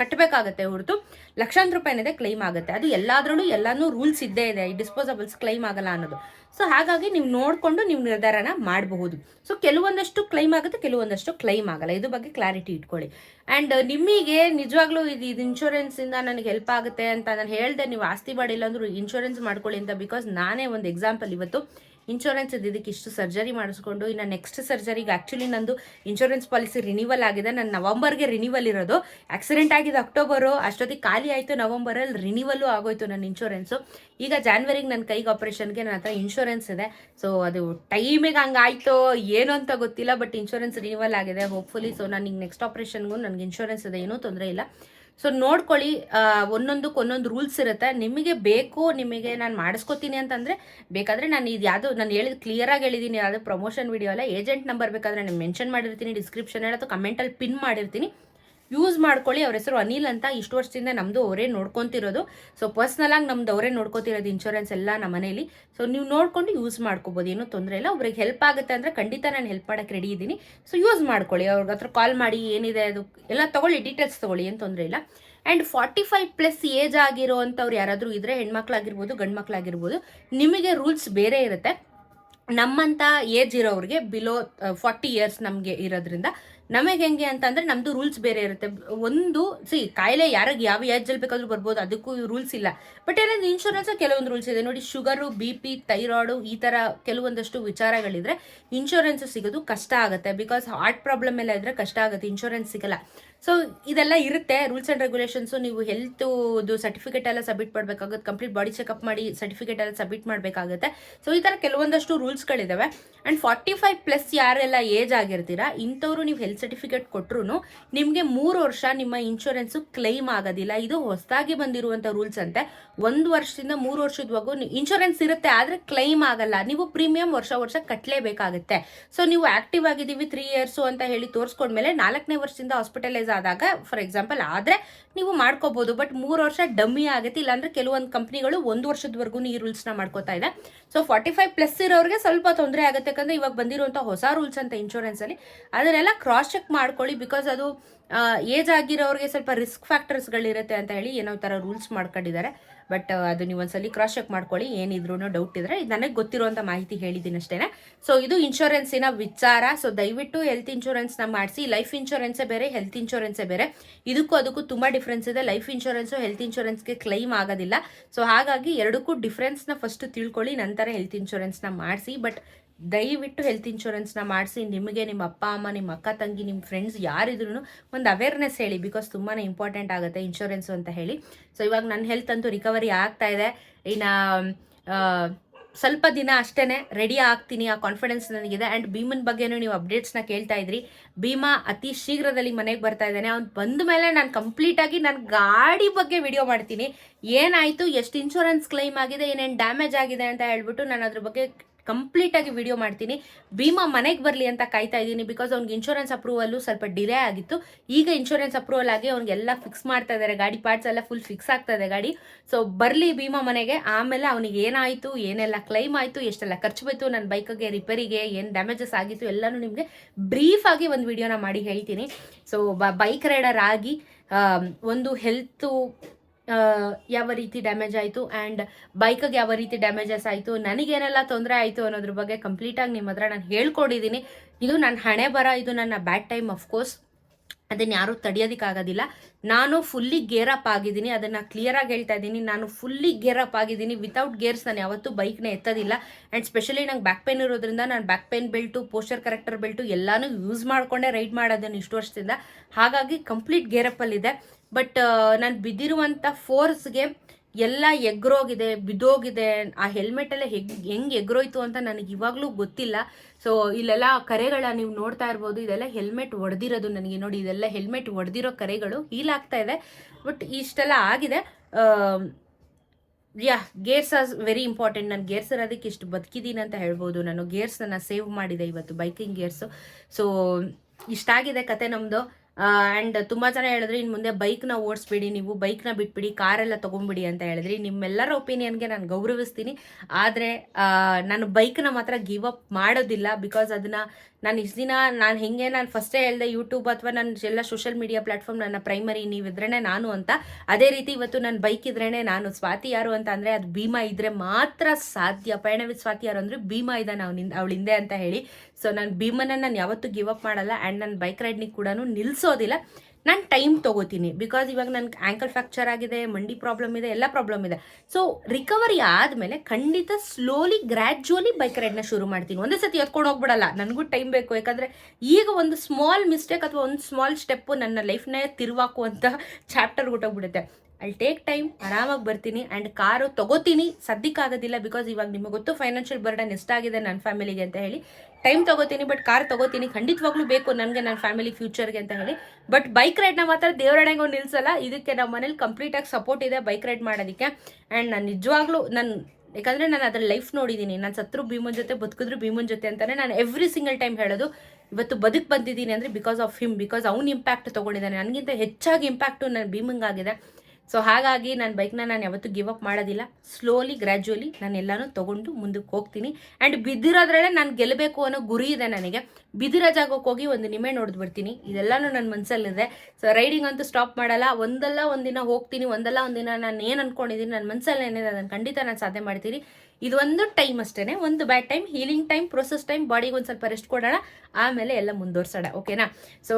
ಕಟ್ಟಬೇಕಾಗತ್ತೆ ಹೊರತು ಲಕ್ಷಾಂತರ ರೂಪಾಯಿ ಏನಿದೆ ಕ್ಲೈಮ್ ಆಗುತ್ತೆ. ಅದು ಎಲ್ಲಾದ್ರಲ್ಲೂ ಎಲ್ಲಾನು ರೂಲ್ಸ್ ಇದ್ದೇ ಇದೆ, ಈ ಡಿಸ್ಪೋಸಬಲ್ಸ್ ಕ್ಲೈಮ್ ಆಗಲ್ಲ ಅನ್ನೋದು. ಸೊ ಹಾಗಾಗಿ ನೀವು ನೋಡಿಕೊಂಡು ನೀವು ನಿರ್ಧಾರನ ಮಾಡಬಹುದು. ಸೊ ಕೆಲವೊಂದಷ್ಟು ಕ್ಲೈಮ್ ಆಗುತ್ತೆ, ಕೆಲವೊಂದಷ್ಟು ಕ್ಲೈಮ್ ಆಗಲ್ಲ. ಇದು ಬಗ್ಗೆ ಕ್ಲಾರಿಟಿ ಇಟ್ಕೊಳ್ಳಿ. ಆ್ಯಂಡ್ ನಿಮಗೆ ನಿಜವಾಗ್ಲೂ ಇದು ಇದು ಇನ್ಶೂರೆನ್ಸಿಂದ ನನಗೆ ಹೆಲ್ಪ್ ಆಗುತ್ತೆ ಅಂತ ನಾನು ಹೇಳಿದೆ, ನೀವು ಆಸ್ತಿ ಮಾಡಿಲ್ಲ ಅಂದರೂ ಇನ್ಶೂರೆನ್ಸ್ ಮಾಡ್ಕೊಳ್ಳಿ ಅಂತ ಬಿಕಾಸ್ ನಾನೇ ಒಂದು ಎಕ್ಸಾಂಪಲ್ ಇವತ್ತು ಇನ್ಶೂರೆನ್ಸ್ ಇದಕ್ಕೆ ಇಷ್ಟು ಸರ್ಜರಿ ಮಾಡಿಸ್ಕೊಂಡು, ಇನ್ನು ನೆಕ್ಸ್ಟ್ ಸರ್ಜರಿಗೆ ಆ್ಯಕ್ಚುಲಿ ನಂದು ಇನ್ಶೂರೆನ್ಸ್ ಪಾಲಿಸಿ ರಿನಿವಲ್ ಆಗಿದೆ. ನಾನು ನವಂಬರ್ಗೆ ರಿನಿವಲ್ ಇರೋದು. ಆಕ್ಸಿಡೆಂಟ್ ಆಗಿದೆ ಅಕ್ಟೋಬರು ಅಷ್ಟೊತ್ತಿಗೆ ಖಾಲಿ ಆಯಿತು ನವಂಬರಲ್ಲಿ ರಿನಿವಲ್ಲು ಆಗೋಯ್ತು ನನ್ನ ಇನ್ಶೂರೆನ್ಸು ಈಗ ಜಾನ್ವರಿಗೆ ನನ್ನ ಕೈಗೆ ಆಪ್ರೇಷನ್ಗೆ ನನ್ನ ಹತ್ರ ಇನ್ಶೂರೆನ್ಸ್ ಇದೆ. ಸೊ ಅದು ಟೈಮಿಗೆ ಹಂಗಾಯ್ತು ಏನು ಅಂತ ಗೊತ್ತಿಲ್ಲ ಬಟ್ ಇನ್ಶೂರೆನ್ಸ್ ರಿನಿವಲ್ ಆಗಿದೆ. ಹೋಪ್ಫುಲಿ ಸೊ ನಾನು ಈಗ ನೆಕ್ಸ್ಟ್ ಆಪ್ರೇಷನ್ಗೂ ನನಗೆ ಇನ್ಶೂರೆನ್ಸ್ ಇದೆ, ಏನೂ ತೊಂದರೆ ಇಲ್ಲ. ಸೊ ನೋಡ್ಕೊಳ್ಳಿ ಒಂದೊಂದಕ್ಕೆ ಒಂದೊಂದು ರೂಲ್ಸ್ ಇರುತ್ತೆ. ನಿಮಗೆ ಬೇಕು, ನಿಮಗೆ ನಾನು ಮಾಡಿಸ್ಕೊತೀನಿ ಅಂತಂದರೆ, ಬೇಕಾದರೆ ನಾನು ಇದು ಯಾವುದು, ನಾನು ಹೇಳಿದ ಕ್ಲಿಯರಾಗಿ ಹೇಳಿದ್ದೀನಿ ಯಾವುದೋ ಪ್ರಮೋಷನ್ ವಿಡಿಯೋ ಅಲ್ಲ ಏಜೆಂಟ್ ನಂಬರ್ ಬೇಕಾದರೆ ನಾನು ಮೆನ್ಷನ್ ಮಾಡಿರ್ತೀನಿ ಡಿಸ್ಕ್ರಿಪ್ಷನ್ ಅಥವಾ ಕಮೆಂಟಲ್ಲಿ ಪಿನ್ ಮಾಡಿರ್ತೀನಿ. ಯೂಸ್ ಮಾಡ್ಕೊಳ್ಳಿ, ಅವ್ರ ಹೆಸರು ಅನಿಲ್ ಅಂತ. ಇಷ್ಟು ವರ್ಷದಿಂದ ನಮ್ಮದು ಅವರೇ ನೋಡ್ಕೊತಿರೋದು. ಸೊ ಪರ್ಸ್ನಲಾಗಿ ನಮ್ದು ಅವರೇ ನೋಡ್ಕೊತಿರೋದು ಇನ್ಶೂರೆನ್ಸ್ ಎಲ್ಲ ನಮ್ಮ ಮನೇಲಿ. ಸೊ ನೀವು ನೋಡ್ಕೊಂಡು ಯೂಸ್ ಮಾಡ್ಕೋಬೋದು, ಏನೂ ತೊಂದರೆ ಇಲ್ಲ. ಒಬ್ರಿಗೆ ಹೆಲ್ಪ್ ಆಗುತ್ತೆ ಅಂದರೆ ಖಂಡಿತ ನಾನು ಹೆಲ್ಪ್ ಮಾಡೋಕ್ಕೆ ರೆಡಿ ಇದ್ದೀನಿ. ಸೊ ಯೂಸ್ ಮಾಡ್ಕೊಳ್ಳಿ. ಅವ್ರ ಹತ್ರ ಕಾಲ್ ಮಾಡಿ, ಏನಿದೆ ಅದು, ಎಲ್ಲ ತೊಗೊಳ್ಳಿ ಡೀಟೇಲ್ಸ್ ತೊಗೊಳ್ಳಿ, ಏನು ತೊಂದರೆ ಇಲ್ಲ. And forty five plus age ಆಗಿರೋ ಅಂಥವ್ರು ಯಾರಾದರೂ ಇದ್ದರೆ ಹೆಣ್ಮಕ್ಳಾಗಿರ್ಬೋದು ಗಂಡು ಮಕ್ಳಾಗಿರ್ಬೋದು ನಿಮಗೆ ರೂಲ್ಸ್ ಬೇರೆ ಇರುತ್ತೆ. ನಮ್ಮಂಥ ಏಜ್ ಇರೋರಿಗೆ ಬಿಲೋ ಫಾರ್ಟಿ ಇಯರ್ಸ್ ನಮಗೆ ಇರೋದ್ರಿಂದ ನಮಗೆ ಹೆಂಗೆ ಅಂತಂದ್ರೆ ನಮ್ದು ರೂಲ್ಸ್ ಬೇರೆ ಇರುತ್ತೆ. ಒಂದು, ಸಿ, ಕಾಯಿಲೆ ಯಾರಿಗೆ ಯಾವ ಏಜಲ್ಲಿ ಬೇಕಾದ್ರೂ ಬರ್ಬೋದು, ಅದಕ್ಕೂ ರೂಲ್ಸ್ ಇಲ್ಲ. ಬಟ್ ಏನಂದ್ರೆ ಇನ್ಶೂರೆನ್ಸ್ ಕೆಲವೊಂದು ರೂಲ್ಸ್ ಇದೆ. ನೋಡಿ ಶುಗರು ಬಿ ಪಿ ಥೈರಾಯ್ಡು ಈ ಥರ ಕೆಲವೊಂದಷ್ಟು ವಿಚಾರಗಳಿದ್ರೆ ಇನ್ಶೂರೆನ್ಸ್ ಸಿಗೋದು ಕಷ್ಟ ಆಗುತ್ತೆ. ಬಿಕಾಸ್ ಹಾರ್ಟ್ ಪ್ರಾಬ್ಲಮ್ ಎಲ್ಲ ಇದ್ರೆ ಕಷ್ಟ ಆಗುತ್ತೆ. ಇನ್ಶೂರೆನ್ಸ್ ಸಿಗಲ್ಲ. ಸೊ ಇದೆಲ್ಲ ಇರುತ್ತೆ ರೂಲ್ಸ್ ಆ್ಯಂಡ್ ರೆಗ್ಯುಲೇಷನ್ಸು ನೀವು ಹೆಲ್ತು ಸರ್ಟಿಫಿಕೇಟ್ ಎಲ್ಲ ಸಬ್ಮಿಟ್ ಮಾಡಬೇಕಾಗುತ್ತೆ. ಕಂಪ್ಲೀಟ್ ಬಾಡಿ ಚೆಕಪ್ ಮಾಡಿ ಸರ್ಟಿಫಿಕೇಟ್ ಎಲ್ಲ ಸಬ್ಮಿಟ್ ಮಾಡಬೇಕಾಗುತ್ತೆ. ಸೊ ಈ ಥರ ಕೆಲವೊಂದಷ್ಟು ರೂಲ್ಸ್ಗಳಿದ್ದಾವೆ ಆ್ಯಂಡ್ ಫಾರ್ಟಿ ಫೈವ್ ಪ್ಲಸ್ ಯಾರೆಲ್ಲ ಏಜ್ ಆಗಿರ್ತೀರಾ, ಇಂಥವ್ರು ನೀವು ಹೆಲ್ತ್ ಸರ್ಟಿಫಿಕೇಟ್ ಕೊಟ್ಟರು ನಿಮಗೆ ಮೂರು ವರ್ಷ ನಿಮ್ಮ ಇನ್ಶೂರೆನ್ಸು ಕ್ಲೈಮ್ ಆಗೋದಿಲ್ಲ. ಇದು ಹೊಸದಾಗಿ ಬಂದಿರುವಂಥ ರೂಲ್ಸ್ ಅಂತೆ. ಒಂದು ವರ್ಷದಿಂದ ಮೂರು ವರ್ಷದವರೆಗೂ ಇನ್ಶೂರೆನ್ಸ್ ಇರುತ್ತೆ, ಆದರೆ ಕ್ಲೈಮ್ ಆಗಲ್ಲ. ನೀವು ಪ್ರೀಮಿಯಂ ವರ್ಷ ವರ್ಷ ಕಟ್ಟಲೇಬೇಕಾಗುತ್ತೆ ಸೊ ನೀವು ಆಕ್ಟಿವ್ ಆಗಿದ್ದೀವಿ ತ್ರೀ ಇಯರ್ಸು ಅಂತ ಹೇಳಿ ತೋರಿಸ್ಕೊಂಡ್ಮೇಲೆ ನಾಲ್ಕನೇ ವರ್ಷದಿಂದ ಹಾಸ್ಪಿಟಲೈಸ್ ಆದಾಗ ಫಾರ್ ಎಕ್ಸಾಂಪಲ್ ಆದರೆ ನೀವು ಮಾಡ್ಕೋಬಹುದು ಬಟ್ ಮೂರು ವರ್ಷ ಡಮ್ಮಿ ಆಗುತ್ತೆ, ಇಲ್ಲಾಂದ್ರೆ ಕೆಲವೊಂದು ಕಂಪ್ನಿಗಳು ಒಂದು ವರ್ಷದವರೆಗೂ ಈ ರೂಲ್ಸ್ನ ಮಾಡ್ಕೋತಾ ಇದೆ. ಸೊ ಫಾರ್ಟಿ ಫೈವ್ ಪ್ಲಸ್ ಇರೋರಿಗೆ ಸ್ವಲ್ಪ ತೊಂದರೆ ಆಗುತ್ತೆ, ಯಾಕಂದರೆ ಇವಾಗ ಬಂದಿರುವಂಥ ಹೊಸ ರೂಲ್ಸ್ ಅಂತ ಇನ್ಶೂರೆನ್ಸಲ್ಲಿ ಅದನ್ನೆಲ್ಲ ಕ್ರಾಸ್ ಚೆಕ್ ಮಾಡ್ಕೊಳ್ಳಿ ಬಿಕಾಸ್ ಅದು ಏಜ್ ಆಗಿರೋರಿಗೆ ಸ್ವಲ್ಪ ರಿಸ್ಕ್ ಫ್ಯಾಕ್ಟರ್ಸ್ಗಳಿರುತ್ತೆ ಅಂತ ಹೇಳಿ ಏನೋ ಥರ ರೂಲ್ಸ್ ಮಾಡ್ಕೊಂಡಿದ್ದಾರೆ. ಬಟ್ ಅದು ನೀವು ಒಂದ್ಸಲಿ ಕ್ರಾಸ್ ಚೆಕ್ ಮಾಡ್ಕೊಳ್ಳಿ ಏನಿದ್ರು ಡೌಟ್ ಇದ್ರೆ, ಇದು ನನಗೆ ಗೊತ್ತಿರುವಂಥ ಮಾಹಿತಿ ಹೇಳಿದ್ದೀನಿ ಅಷ್ಟೇ ಸೊ ಇದು ಇನ್ಶೂರೆನ್ಸಿನ ವಿಚಾರ. ಸೊ ದಯವಿಟ್ಟು ಹೆಲ್ತ್ ಇನ್ಶೂರೆನ್ಸ್ನ ಮಾಡಿಸಿ. ಲೈಫ್ ಇನ್ಶೂರೆನ್ಸೇ ಬೇರೆ ಹೆಲ್ತ್ ಇನ್ಶೂರೆನ್ಸೇ ಬೇರೆ. ಇದಕ್ಕೂ ಅದಕ್ಕೂ ತುಂಬ ಡಿಫ್ರೆನ್ಸ್ ಇದೆ. ಲೈಫ್ ಇನ್ಶೂರೆನ್ಸು ಹೆಲ್ತ್ ಇನ್ಶೂರೆನ್ಸ್ಗೆ ಕ್ಲೈಮ್ ಆಗೋದಿಲ್ಲ. ಸೊ ಹಾಗಾಗಿ ಎರಡಕ್ಕೂ ಡಿಫ್ರೆನ್ಸ್ನ ಫಸ್ಟ್ ತಿಳ್ಕೊಳ್ಳಿ, ನಂತರ ಹೆಲ್ತ್ ಇನ್ಶೂರೆನ್ಸ್ನ ಮಾಡಿಸಿ. ಬಟ್ ದಯವಿಟ್ಟು ಹೆಲ್ತ್ ಇನ್ಶೂರೆನ್ಸ್ನ ಮಾಡಿಸಿ, ನಿಮಗೆ ನಿಮ್ಮ ಅಪ್ಪ, ಅಮ್ಮ, ನಿಮ್ಮ ಅಕ್ಕ, ತಂಗಿ ನಿಮ್ಮ ಫ್ರೆಂಡ್ಸ್ ಯಾರಿದ್ರು ಒಂದು ಅವೇರ್ನೆಸ್ ಹೇಳಿ ಬಿಕಾಸ್ ತುಂಬಾ ಇಂಪಾರ್ಟೆಂಟ್ ಆಗುತ್ತೆ ಇನ್ಶೂರೆನ್ಸ್ ಅಂತ ಹೇಳಿ. ಸೊ ಇವಾಗ ನನ್ನ ಹೆಲ್ತ್ ಅಂತೂ ರಿಕವರಿ ಆಗ್ತಾ ಇದೆ. ಇನ್ನು ಸ್ವಲ್ಪ ದಿನ ಅಷ್ಟೇ ರೆಡಿ ಆಗ್ತೀನಿ, ಆ ಕಾನ್ಫಿಡೆನ್ಸ್ ನನಗಿದೆ. ಆ್ಯಂಡ್ ಭೀಮನ್ ಬಗ್ಗೆನೂ ನೀವು ಅಪ್ಡೇಟ್ಸ್ನ ಕೇಳ್ತಾ ಇದ್ರಿ. ಭೀಮಾ ಅತಿ ಶೀಘ್ರದಲ್ಲಿ ಮನೆಗೆ ಬರ್ತಾ ಇದ್ದಾನೆ. ಅವ್ನು ಬಂದ ಮೇಲೆ ನಾನು ಕಂಪ್ಲೀಟಾಗಿ ನಾನು ಗಾಡಿ ಬಗ್ಗೆ ವಿಡಿಯೋ ಮಾಡ್ತೀನಿ. ಏನಾಯಿತು, ಎಷ್ಟು ಇನ್ಶೂರೆನ್ಸ್ ಕ್ಲೈಮ್ ಆಗಿದೆ, ಏನೇನು ಡ್ಯಾಮೇಜ್ ಆಗಿದೆ ಅಂತ ಹೇಳ್ಬಿಟ್ಟು ನಾನು ಅದ್ರ ಬಗ್ಗೆ ಕಂಪ್ಲೀಟಾಗಿ ವಿಡಿಯೋ ಮಾಡ್ತೀನಿ. ಭೀಮಾ ಮನೆಗೆ ಬರಲಿ ಅಂತ ಕಾಯ್ತಾ ಇದ್ದೀನಿ ಬಿಕಾಸ್ ಅವ್ನಿಗೆ ಇನ್ಶೂರೆನ್ಸ್ ಅಪ್ರೂವಲ್ಲು ಸ್ವಲ್ಪ ಡಿಲೇ ಆಗಿತ್ತು. ಈಗ ಇನ್ಶೂರೆನ್ಸ್ ಅಪ್ರೂವಲ್ ಆಗಿ ಅವ್ನಿಗೆಲ್ಲ ಫಿಕ್ಸ್ ಮಾಡ್ತಾ ಇದ್ದಾರೆ ಗಾಡಿ ಪಾರ್ಟ್ಸ್ ಎಲ್ಲ ಫುಲ್ ಫಿಕ್ಸ್ ಆಗ್ತಾ ಇದೆ ಗಾಡಿ. ಸೊ ಬರಲಿ ಭೀಮಾ ಮನೆಗೆ. ಆಮೇಲೆ ಅವ್ನಿಗೆ ಏನಾಯಿತು, ಏನೆಲ್ಲ ಕ್ಲೈಮ್ ಆಯಿತು, ಎಷ್ಟೆಲ್ಲ ಖರ್ಚು ಬಂತು ನನ್ನ ಬೈಕಿಗೆ ರಿಪೇರಿಗೆ ಏನು ಡ್ಯಾಮೇಜಸ್ ಆಗಿತ್ತು ಎಲ್ಲನೂ ನಿಮಗೆ ಬ್ರೀಫ್ ಆಗಿ ಒಂದು ವಿಡಿಯೋನ ಮಾಡಿ ಹೇಳ್ತೀನಿ. ಸೊ ಬೈಕ್ ರೈಡರ್ ಆಗಿ ಒಂದು ಹೆಲ್ತು ಯಾವ ರೀತಿ ಡ್ಯಾಮೇಜ್ ಆಯಿತು ಆ್ಯಂಡ್ ಬೈಕಿಗೆ ಯಾವ ರೀತಿ ಡ್ಯಾಮೇಜಸ್ ಆಯಿತು, ನನಗೇನೆಲ್ಲ ತೊಂದರೆ ಆಯಿತು ಅನ್ನೋದ್ರ ಬಗ್ಗೆ ಕಂಪ್ಲೀಟಾಗಿ ನಿಮ್ಮ ಹತ್ರ ನಾನು ಹೇಳ್ಕೊಡಿದ್ದೀನಿ ಇದು ನನ್ನ ಹಣೆ ಬರ, ಇದು ನನ್ನ ಬ್ಯಾಡ್ ಟೈಮ್ ಅಫ್ಕೋರ್ಸ್ ಅದನ್ನು ಯಾರೂ ತಡೆಯೋದಕ್ಕಾಗೋದಿಲ್ಲ. ನಾನು ಫುಲ್ಲಿ ಗೇರ್ ಅಪ್ ಆಗಿದ್ದೀನಿ, ಅದನ್ನು ಕ್ಲಿಯರಾಗಿ ಹೇಳ್ತಾ ಇದ್ದೀನಿ. ನಾನು ಫುಲ್ಲಿ ಗೇರ್ ಅಪ್ ಆಗಿದ್ದೀನಿ ವಿತೌಟ್ ಗೇರ್ಸ್ ನಾನು ಯಾವತ್ತೂ ಬೈಕ್ನ ಎತ್ತೋದಿಲ್ಲ. ಆ್ಯಂಡ್ ಸ್ಪೆಷಲಿ ನಂಗೆ ಬ್ಯಾಕ್ ಪೇನ್ ಇರೋದ್ರಿಂದ ನಾನು back pain belt posture corrector belt ಎಲ್ಲನೂ ಯೂಸ್ ಮಾಡಿಕೊಂಡೆ ರೈಡ್ ಮಾಡೋದನ್ನು ಇಷ್ಟು ವರ್ಷದಿಂದ. ಹಾಗಾಗಿ ಕಂಪ್ಲೀಟ್ ಗೇರಪ್ಪಲ್ಲಿದೆ ಬಟ್ ನಾನು ಬಿದ್ದಿರುವಂಥ ಫೋರ್ಸ್ಗೆ ಎಲ್ಲ ಎಗ್ರೋಗಿದೆ, ಬಿದ್ದೋಗಿದೆ. ಆ ಹೆಲ್ಮೆಟ್ ಎಲ್ಲ ಹೆಗ್, ಹೆಂಗೆ ಎಗ್ರೋಯ್ತು ಅಂತ ನನಗೆ ಇವಾಗಲೂ ಗೊತ್ತಿಲ್ಲ. ಸೊ ಇಲ್ಲೆಲ್ಲ ಕರೆಗಳ ನೀವು ನೋಡ್ತಾ ಇರ್ಬೋದು, ಇದೆಲ್ಲ ಹೆಲ್ಮೆಟ್ ಒಡೆದಿರೋದು ನನಗೆ ನೋಡಿ. ಇದೆಲ್ಲ ಹೆಲ್ಮೆಟ್ ಒಡೆದಿರೋ ಕರೆಗಳು ಹೀಲ್ ಆಗ್ತಾ ಇದೆ. ಬಟ್ ಇಷ್ಟೆಲ್ಲ ಆಗಿದೆ. Yeah gears as very important ನಾನು ಗೇರ್ಸ್ ಇರೋದಕ್ಕೆ ಇಷ್ಟು ಬದುಕಿದ್ದೀನಿ ಅಂತ ಹೇಳ್ಬೋದು. ನಾನು ಗೇರ್ಸನ್ನು ಸೇವ್ ಮಾಡಿದೆ ಇವತ್ತು ಬೈಕಿಂಗ್ ಗೇರ್ಸು ಸೊ ಇಷ್ಟಾಗಿದೆ ಕತೆ ನಮ್ಮದು ಆ್ಯಂಡ್ ತುಂಬ ಜನ ಹೇಳಿದ್ರಿ ಇನ್ನು ಮುಂದೆ ಬೈಕ್ನ ಓಡಿಸ್ಬಿಡಿ, ನೀವು ಬೈಕ್ನ ಬಿಟ್ಬಿಡಿ ಕಾರೆಲ್ಲ ತೊಗೊಂಬಿಡಿ ಅಂತ ಹೇಳಿದ್ರಿ. ನಿಮ್ಮೆಲ್ಲರ ಒಪಿನಿಯನ್ಗೆ ನಾನು ಗೌರವಿಸ್ತೀನಿ. ಆದರೆ ನಾನು ಬೈಕ್ನ ಮಾತ್ರ ಗಿವ್ ಅಪ್ ಮಾಡೋದಿಲ್ಲ ಬಿಕಾಸ್ ಅದನ್ನು ನಾನು ಇಷ್ಟು ದಿನ ನಾನು ಹೇಗೆ, ನಾನು ಫಸ್ಟೇ ಹೇಳಿದೆ ಯೂಟ್ಯೂಬ್ ಅಥವಾ ನನ್ನ ಎಲ್ಲ ಸೋಷಿಯಲ್ ಮೀಡಿಯಾ ಪ್ಲಾಟ್ಫಾರ್ಮ್ ನನ್ನ ಪ್ರೈಮರಿ ನೀವಿದ್ರೇ ನಾನು ಅಂತ. ಅದೇ ರೀತಿ ಇವತ್ತು ನನ್ನ ಬೈಕ್ ಇದ್ರೇ ನಾನು. ಸ್ವಾತಿ ಯಾರು ಅಂತ ಅಂದರೆ, ಅದು ಭೀಮಾ ಇದ್ರೆ ಮಾತ್ರ ಸಾಧ್ಯ. ಪಯಣವಿದ್ ಸ್ವಾತಿ ಯಾರು ಅಂದರೆ ಭೀಮಾ ಇದ್ದಾನೆ ಅವನಿಂದ ಅವಳ ಹಿಂದೆ ಅಂತ ಹೇಳಿ. ಸೊ ನಾನು ಭೀಮನ ನಾನು ಯಾವತ್ತೂ ಗಿವ್ ಅಪ್ ಮಾಡಲ್ಲ ಆ್ಯಂಡ್ ನನ್ನ ಬೈಕ್ ರೈಡ್ನಿಗೆ ಕೂಡ ನಿಲ್ಲಿಸೋದಿಲ್ಲ ನಾನು ಟೈಮ್ ತೊಗೋತೀನಿ ಬಿಕಾಸ್ ಇವಾಗ ನನಗೆ ಆ್ಯಂಕಲ್ ಫ್ರ್ಯಾಕ್ಚರ್ ಆಗಿದೆ, ಮಂಡಿ ಪ್ರಾಬ್ಲಮ್ ಇದೆ, ಎಲ್ಲ ಪ್ರಾಬ್ಲಮ್ ಇದೆ. ಸೊ ರಿಕವರಿ ಆದಮೇಲೆ ಖಂಡಿತ ಸ್ಲೋಲಿ ಗ್ರ್ಯಾಜುವಲಿ ಬೈಕ್ ರೈಡ್ನ ಶುರು ಮಾಡ್ತೀನಿ. ಒಂದೇ ಸತಿ ಎತ್ಕೊಂಡು ಹೋಗ್ಬಿಡಲ್ಲ, ನನಗೂ ಟೈಮ್ ಬೇಕು. ಯಾಕಂದರೆ ಈಗ ಒಂದು ಸ್ಮಾಲ್ ಮಿಸ್ಟೇಕ್ ಅಥವಾ ಒಂದು ಸ್ಮಾಲ್ ಸ್ಟೆಪ್ಪು ನನ್ನ ಲೈಫ್ನೇ ತಿರುವಾಕುವಂಥ ಚಾಪ್ಟರ್ ಹೊಟ್ಟೋಗ್ಬಿಡುತ್ತೆ ಐ ಟೇಕ್ ಟೈಮ್ ಆರಾಮಾಗಿ ಬರ್ತೀನಿ ಆ್ಯಂಡ್ ಕಾರು ತಗೋತೀನಿ. ಸದ್ಯಕ್ಕಾಗೋದಿಲ್ಲ ಬಿಕಾಸ್ ಇವಾಗ ನಿಮಗೆ ಗೊತ್ತು ಫೈನಾನ್ಷಿಯಲ್ ಬರ್ಡನ್ ಎಷ್ಟಾಗಿದೆ ನನ್ನ ಫ್ಯಾಮಿಲಿಗೆ ಅಂತ ಹೇಳಿ. ಟೈಮ್ ತಗೋತೀನಿ ಬಟ್ ಕಾರ್ ತಗೋತೀನಿ. ಖಂಡಿತವಾಗ್ಲೂ ಬೇಕು ನನಗೆ ನನ್ನ ಫ್ಯಾಮಿಲಿ ಫ್ಯೂಚರ್ಗೆ ಅಂತ ಹೇಳಿ. ಬಟ್ ಬೈಕ್ ರೈಡ್ನ ಮಾತ್ರ ದೇವರಡೆಗೂ ನಿಲ್ಸಲ್ಲ. ಇದಕ್ಕೆ ನಮ್ಮ ಮನೇಲಿ ಕಂಪ್ಲೀಟಾಗಿ ಸಪೋರ್ಟ್ ಇದೆ ಬೈಕ್ ರೈಡ್ ಮಾಡೋದಕ್ಕೆ. ಆ್ಯಂಡ್ ನಾನು ನಿಜವಾಗ್ಲೂ ನನ್ನ ಯಾಕಂದರೆ ನಾನು ಅದ್ರ ಲೈಫ್ ನೋಡಿದ್ದೀನಿ ನಾನು ಸತ್ರು ಭೀಮನ್ ಜೊತೆ, ಬದುಕಿದ್ರು ಭೀಮನ್ ಜೊತೆ ಅಂತಲೇ ನಾನು ಎವ್ರಿ ಸಿಂಗಲ್ ಟೈಮ್ ಹೇಳೋದು, ಇವತ್ತು ಬದುಕು ಬಂದಿದ್ದೀನಿ ಅಂದರೆ ಬಿಕಾಸ್ ಆಫ್ ಹಿಮ್ ಬಿಕಾಸ್ ಅವ್ನು ಇಂಪ್ಯಾಕ್ಟ್ ತೊಗೊಂಡಿದ್ದಾನೆ. ನನಗಿಂತ ಹೆಚ್ಚಾಗಿ ಇಂಪ್ಯಾಕ್ಟು ನನ್ನ ಭೀಮಂಗಾಗಿದೆ. ಸೊ ಹಾಗಾಗಿ ನನ್ನ ಬೈಕ್ನ ನಾನು ಯಾವತ್ತೂ ಗಿವ್ ಅಪ್ ಮಾಡೋದಿಲ್ಲ. ಸ್ಲೋಲಿ ಗ್ರ್ಯಾಜುವಲಿ ನಾನು ಎಲ್ಲನೂ ತೊಗೊಂಡು ಮುಂದಕ್ಕೆ ಹೋಗ್ತೀನಿ. ಆ್ಯಂಡ್ ಬಿದ್ದಿರೋದ್ರಲ್ಲೇ ನಾನು ಗೆಲ್ಲಬೇಕು ಅನ್ನೋ ಗುರಿ ಇದೆ ನನಗೆ. ಬಿದ್ದಿರೋ ಜಾಗಕ್ಕೆ ಹೋಗಿ ಒಂದು ನಿಮೆ ನೋಡ್ದು ಬರ್ತೀನಿ ಇದೆಲ್ಲನೂ ನನ್ನ ಮನಸ್ಸಲ್ಲಿದೆ ಸೊ ರೈಡಿಂಗ್ ಅಂತೂ ಸ್ಟಾಪ್ ಮಾಡಲ್ಲ. ಒಂದಲ್ಲ ಒಂದಿನ ಹೋಗ್ತೀನಿ. ಒಂದಲ್ಲ ಒಂದಿನ ನಾನು ಏನು ಅಂದ್ಕೊಂಡಿದ್ದೀನಿ ನನ್ನ ಮನಸ್ಸಲ್ಲಿ ಏನಿದೆ ಅದನ್ನು ಖಂಡಿತ ನಾನು ಸಾಧನೆ ಮಾಡ್ತೀನಿ. ಇದು ಒಂದು ಟೈಮ್ ಅಷ್ಟೇ ಒಂದು bad time healing time process time ಬಾಡಿಗೆ ಒಂದು ಸ್ವಲ್ಪ ರೆಸ್ಟ್ ಕೊಡೋಣ. ಆಮೇಲೆ ಎಲ್ಲ ಮುಂದುವರ್ಸೋಣ. ಓಕೆನಾ ಸೊ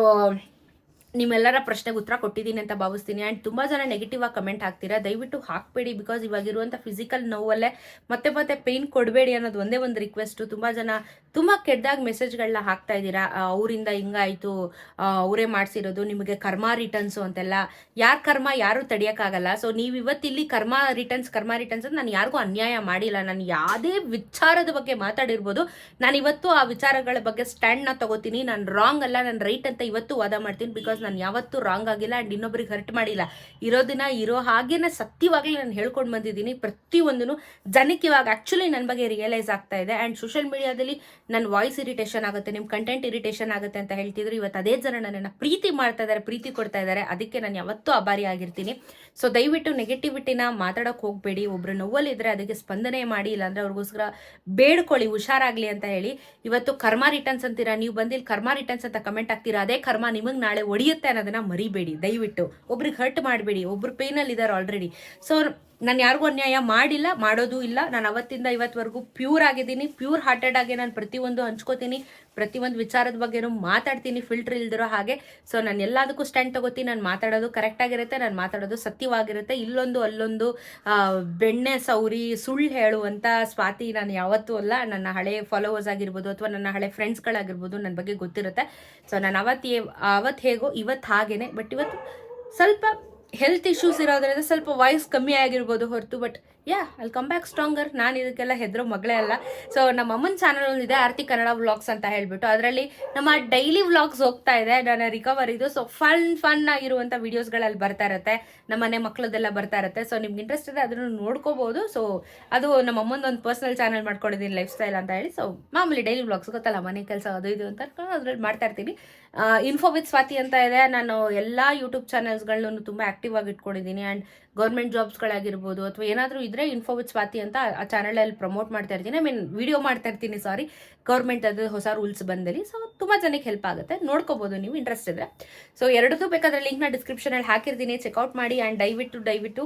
ನಿಮ್ಮೆಲ್ಲರ ಪ್ರಶ್ನೆಗೆ ಉತ್ತರ ಕೊಟ್ಟಿದ್ದೀನಿ ಅಂತ ಭಾವಿಸ್ತೀನಿ. ಆ್ಯಂಡ್ ತುಂಬ ಜನ ನೆಗೆಟಿವ್ ಆಗಿ ಕಮೆಂಟ್ ಹಾಕ್ತೀರಾ? ದಯವಿಟ್ಟು ಹಾಕಬೇಡಿ ಬಿಕಾಸ್ ಇವಾಗಿರುವಂಥ ಫಿಸಿಕಲ್ ನೋವಲ್ಲೇ ಮತ್ತೆ ಮತ್ತೆ ಪೇಯ್ನ್ ಕೊಡಬೇಡಿ ಅನ್ನೋದು ಒಂದೇ ಒಂದು ರಿಕ್ವೆಸ್ಟು ತುಂಬ ಜನ ತುಂಬ ಕೆಟ್ಟದಾಗ ಮೆಸೇಜ್ಗಳನ್ನ ಹಾಕ್ತಾ ಇದ್ದೀರಾ. ಅವರಿಂದ ಹಿಂಗಾಯಿತು. ಅವರೇ ಮಾಡಿಸಿರೋದು ನಿಮಗೆ ಕರ್ಮ ರಿಟರ್ನ್ಸು ಅಂತೆಲ್ಲ. ಯಾರ ಕರ್ಮ ಯಾರು ತಡೆಯೋಕ್ಕಾಗಲ್ಲ. ಸೊ ನೀವು ಇವತ್ತಿಲ್ಲಿ ಕರ್ಮ ರಿಟರ್ನ್ಸ್ ಕರ್ಮ ರಿಟರ್ನ್ಸ್ ಅಂತ ನಾನು ಯಾರಿಗೂ ಅನ್ಯಾಯ ಮಾಡಿಲ್ಲ. ನಾನು ಯಾವುದೇ ವಿಚಾರದ ಬಗ್ಗೆ ಮಾತಾಡಿರ್ಬೋದು. ನಾನು ಇವತ್ತು ಆ ವಿಚಾರಗಳ ಬಗ್ಗೆ ಸ್ಟ್ಯಾಂಡ್ನ ತಗೋತೀನಿ. ನಾನು ರಾಂಗ್ ಅಲ್ಲ. ನಾನು ರೈಟ್ ಅಂತ ಇವತ್ತು ವಾದ ಮಾಡ್ತೀನಿ ಬಿಕಾಸ್ ನಾನು ಯಾವತ್ತೂ ರಾಂಗ್ ಆಗಿಲ್ಲ ಆ್ಯಂಡ್ ಇನ್ನೊಬ್ರಿಗೆ ಹರ್ಟ್ ಮಾಡಿಲ್ಲ. ಇರೋದಿನ ಇರೋ ಹಾಗೇನೆ ಸತ್ಯವಾಗಿ ನಾನು ಹೇಳ್ಕೊಂಡು ಬಂದಿದ್ದೀನಿ. ಪ್ರತಿಯೊಂದನ್ನು ಜನಕ್ಕೆ ಇವಾಗ ಆ್ಯಕ್ಚುಲಿ ನನ್ನ ಬಗ್ಗೆ ರಿಯಲೈಸ್ ಆಗ್ತಾ ಇದೆ. ಆ್ಯಂಡ್ ಸೋಷಿಯಲ್ ಮೀಡಿಯಾದಲ್ಲಿ ನನ್ನ ವಾಯ್ಸ್ ಇರಿಟೇಷನ್ ಆಗುತ್ತೆ ನಿಮ್ಮ ಕಂಟೆಂಟ್ ಇರಿಟೇಷನ್ ಆಗುತ್ತೆ ಅಂತ ಹೇಳ್ತಿದ್ರು. ಇವತ್ತು ಅದೇ ಜನ ನನ್ನನ್ನು ಪ್ರೀತಿ ಮಾಡ್ತಾ ಇದ್ದಾರೆ, ಪ್ರೀತಿ ಕೊಡ್ತಾ ಇದ್ದಾರೆ. ಅದಕ್ಕೆ ನಾನು ಯಾವತ್ತೂ ಆಭಾರಿ ಆಗಿರ್ತೀನಿ. ಸೊ ದಯವಿಟ್ಟು ನೆಗೆಟಿವಿಟಿನ ಮಾತಾಡೋಕೆ ಹೋಗಬೇಡಿ. ಒಬ್ರು ನೋವಲ್ಲಿದ್ದರೆ ಅದಕ್ಕೆ ಸ್ಪಂದನೆ ಮಾಡಿ, ಇಲ್ಲಾಂದರೆ ಅವ್ರಿಗೋಸ್ಕರ ಬೇಡ್ಕೊಳ್ಳಿ, ಹುಷಾರಾಗಲಿ ಅಂತ ಹೇಳಿ. ಇವತ್ತು ಕರ್ಮ ರಿಟರ್ನ್ಸ್ ಅಂತೀರಾ? ನೀವು ಬಂದಿಲ್ಲಿ ಕರ್ಮ ರಿಟರ್ನ್ಸ್ ಅಂತ ಕಮೆಂಟ್ ಆಗ್ತೀರಾ ಅದೇ ಕರ್ಮ ನಿಮಗೆ ನಾಳೆ ಒಡೆಯುತ್ತೆ. ಅನ್ನೋದನ್ನ ಮರಿಬೇಡಿ. ದಯವಿಟ್ಟು ಒಬ್ರಿಗೆ ಹರ್ಟ್ ಮಾಡಬೇಡಿ. ಒಬ್ರು ಪೇನಲ್ಲಿ ಇದ್ದಾರೆ ಆಲ್ರೆಡಿ ಸೊ ನಾನು ಯಾರಿಗೂ ಅನ್ಯಾಯ ಮಾಡಿಲ್ಲ, ಮಾಡೋದು ಇಲ್ಲ. ನಾನು ಅವತ್ತಿಂದ ಇವತ್ತವರೆಗೂ ಪ್ಯೂರ್ ಆಗಿದ್ದೀನಿ. ಪ್ಯೂರ್ ಹಾರ್ಟೆಡ್ ಆಗಿ ನಾನು ಪ್ರತಿಯೊಂದು ಹಂಚ್ಕೋತೀನಿ. ಪ್ರತಿಯೊಂದು ವಿಚಾರದ ಬಗ್ಗೆನೂ ಮಾತಾಡ್ತೀನಿ ಫಿಲ್ಟರ್ ಇಲ್ದಿರೋ ಹಾಗೆ. ಸೊ ನಾನು ಎಲ್ಲದಕ್ಕೂ ಸ್ಟ್ಯಾಂಡ್ ತಗೋತೀನಿ ನಾನು ಮಾತಾಡೋದು ಕರೆಕ್ಟಾಗಿರುತ್ತೆ ನಾನು ಮಾತಾಡೋದು ಸತ್ಯವಾಗಿರುತ್ತೆ. ಇಲ್ಲೊಂದು ಅಲ್ಲೊಂದು ಬೆಣ್ಣೆ ಸೌರಿ, ಸುಳ್ಳು ಹೇಳುವಂಥ ಸ್ವಾತಿ ನಾನು ಯಾವತ್ತೂ ಅಲ್ಲ. ನನ್ನ ಹಳೆ ಫಾಲೋವರ್ಸ್ ಆಗಿರ್ಬೋದು ಅಥವಾ ನನ್ನ ಹಳೆ ಫ್ರೆಂಡ್ಸ್ಗಳಾಗಿರ್ಬೋದು ನನ್ನ ಬಗ್ಗೆ ಗೊತ್ತಿರುತ್ತೆ. ಸೊ ನಾನು ಅವತ್ತು ಅವತ್ತು ಹೇಗೋ ಇವತ್ತು ಹಾಗೇನೆ. ಬಟ್ ಇವತ್ತು ಸ್ವಲ್ಪ ಹೆಲ್ತ್ ಇಶ್ಯೂಸ್ ಇರೋದ್ರಿಂದ ಸ್ವಲ್ಪ ವಾಯ್ಸ್ ಕಮ್ಮಿ ಆಗಿರ್ಬೋದು ಹೊರತು ಬಟ್ ಯಾ ಅಲ್ಲಿ ಕಮ್ ಬ್ಯಾಕ್ ಸ್ಟ್ರಾಂಗರ್ ನಾನು ಇದಕ್ಕೆಲ್ಲ ಹೆದರೋ ಮಗಳೇ ಅಲ್ಲ. ಸೊ ನಮ್ಮ ಅಮ್ಮನ ಚಾನಲ್ ಒಂದಿದೆ ಆರ್ತಿ ಕನ್ನಡ ವ್ಲಾಗ್ಸ್ ಅಂತ ಹೇಳ್ಬಿಟ್ಟು. ಅದರಲ್ಲಿ ನಮ್ಮ ಡೈಲಿ ವ್ಲಾಗ್ಸ್ ಹೋಗ್ತಾ ಇದೆ. ನನ್ನ ರಿಕವರ್ ಇದು. ಸೊ ಫನ್ ಫನ್ ಆಗಿರುವಂಥ ವೀಡಿಯೋಸ್ಗಳಲ್ಲಿ ಬರ್ತಾ ಇರುತ್ತೆ. ನಮ್ಮ ಮನೆ ಮಕ್ಕಳದೆಲ್ಲ ಬರ್ತಾ ಇರುತ್ತೆ. ಸೊ ನಿಮ್ಗೆ ಇಂಟ್ರೆಸ್ಟ್ ಇದೆ, ಅದನ್ನು ನೋಡ್ಕೋಬೋದು. ಸೊ ಅದು ನಮ್ಮ ಅಮ್ಮಂದು ಒಂದು ಪರ್ಸನಲ್ ಚಾನಲ್ ಮಾಡ್ಕೊಂಡಿದ್ದೀನಿ ಲೈಫ್ ಸ್ಟೈಲ್ ಅಂತ ಹೇಳಿ. ಸೊ ಮಾಮೂಲಿ ಡೈಲಿ ವ್ಲಾಗ್ಸ್ ಗೊತ್ತಲ್ಲ, ಮನೆ ಕೆಲಸ ಅದು ಇದು ಅಂತ ಅದರಲ್ಲಿ ಮಾಡ್ತಾ ಇರ್ತೀನಿ. ಇನ್ಫೋ ವಿತ್ ಸ್ವಾತಿ ಅಂತ ಇದೆ. ನಾನು ಎಲ್ಲ ಯೂಟ್ಯೂಬ್ ಚಾನಲ್ಸ್ಗಳನ್ನು ತುಂಬ ಆ್ಯಕ್ಟಿವ್ ಆಗಿ ಇಟ್ಕೊಂಡಿದ್ದೀನಿ. ಆ್ಯಂಡ್ ಗೌರ್ಮೆಂಟ್ ಜಾಬ್ಸ್ಗಳಾಗಿರ್ಬೋದು ಅಥವಾ ಏನಾದರೂ ಇದ್ದರೆ ಇನ್ಫೋ ವಿತ್ ಸ್ವಾತಿ ಅಂತ ಆ ಚಾನಲಲ್ಲಿ ಪ್ರಮೋಟ್ ಮಾಡ್ತಾ ಇರ್ತೀನಿ. ಐ ಮೀನ್ ವಿಡಿಯೋ ಮಾಡ್ತಾ ಇರ್ತೀನಿ ಸಾರಿ ಗೌರ್ಮೆಂಟ್ ಅದು ಹೊಸ ರೂಲ್ಸ್ ಬಂದಲ್ಲಿ. ಸೊ ತುಂಬ ಜನಕ್ಕೆ ಹೆಲ್ಪ್ ಆಗುತ್ತೆ. ನೋಡ್ಕೋಬೋದು ನೀವು ಇಂಟ್ರೆಸ್ಟ್ ಇದ್ದರೆ ಸೊ ಎರಡಕ್ಕೂ ಬೇಕಾದರೆ ಲಿಂಕ್ನ ಡಿಸ್ಕ್ರಿಪ್ಷನಲ್ಲಿ ಹಾಕಿರ್ತೀನಿ. ಚೆಕ್ಔಟ್ ಮಾಡಿ ಆ್ಯಂಡ್ ದಯವಿಟ್ಟು ದಯವಿಟ್ಟು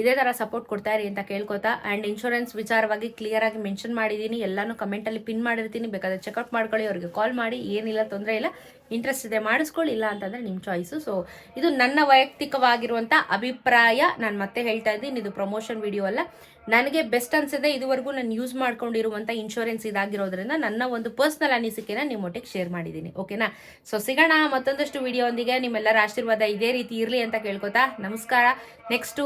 ಇದೇ ಥರ ಸಪೋರ್ಟ್ ಕೊಡ್ತಾ ಇರಿ ಅಂತ ಕೇಳ್ಕೊತಾ. ಆ್ಯಂಡ್ ಇನ್ಶೂರೆನ್ಸ್ ವಿಚಾರವಾಗಿ ಕ್ಲಿಯರ್ ಆಗಿ ಮೆನ್ಷನ್ ಮಾಡಿದ್ದೀನಿ. ಎಲ್ಲಾನು ಕಮೆಂಟಲ್ಲಿ ಪಿನ್ ಮಾಡಿರ್ತೀನಿ. ಬೇಕಾದ್ರೆ ಚೆಕ್ಔಟ್ ಮಾಡ್ಕೊಳ್ಳಿ. ಅವ್ರಿಗೆ ಕಾಲ್ ಮಾಡಿ. ಏನಿಲ್ಲ ತೊಂದರೆ ಇಲ್ಲ. ಇಂಟ್ರೆಸ್ಟ್ ಇದೆ, ಮಾಡಿಸ್ಕೊಳ್ಳಿ, ಇಲ್ಲ ಅಂತಂದರೆ ನಿಮ್ಮ ಚಾಯ್ಸು ಸೊ ಇದು ನನ್ನ ವೈಯಕ್ತಿಕವಾಗಿರುವಂಥ ಅಭಿಪ್ರಾಯ. ನಾನು ಮತ್ತೆ ಹೇಳ್ತಾ ಇದ್ದೀನಿ, ಇದು ಪ್ರಮೋಷನ್ ವಿಡಿಯೋ ಅಲ್ಲ. ನನಗೆ ಬೆಸ್ಟ್ ಅನ್ಸಿದೆ ಇದುವರೆಗೂ ನಾನು ಯೂಸ್ ಮಾಡ್ಕೊಂಡಿರುವಂಥ ಇನ್ಶೂರೆನ್ಸ್ ಇದಾಗಿರೋದ್ರಿಂದ ನನ್ನ ಒಂದು ಪರ್ಸ್ನಲ್ ಅನಿಸಿಕೆನ ನಿಮ್ಮೊಟ್ಟಿಗೆ ಶೇರ್ ಮಾಡಿದ್ದೀನಿ. ಓಕೆನಾ ಸೊ ಸಿಗೋಣ ಮತ್ತೊಂದಷ್ಟು ವಿಡಿಯೋಂದಿಗೆ ನಿಮ್ಮೆಲ್ಲರ ಆಶೀರ್ವಾದ ಇದೇ ರೀತಿ ಇರಲಿ ಅಂತ ಕೇಳ್ಕೊತಾ ನಮಸ್ಕಾರ. ನೆಕ್ಸ್ಟು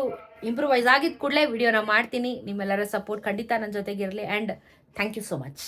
ಇಂಪ್ರೂವೈಸ್ ಆಗಿದ ಕೂಡಲೇ ವಿಡಿಯೋನ ಮಾಡ್ತೀನಿ. ನಿಮ್ಮೆಲ್ಲರ ಸಪೋರ್ಟ್ ಖಂಡಿತ ನನ್ನ ಜೊತೆಗಿರಲಿ. And thank you so much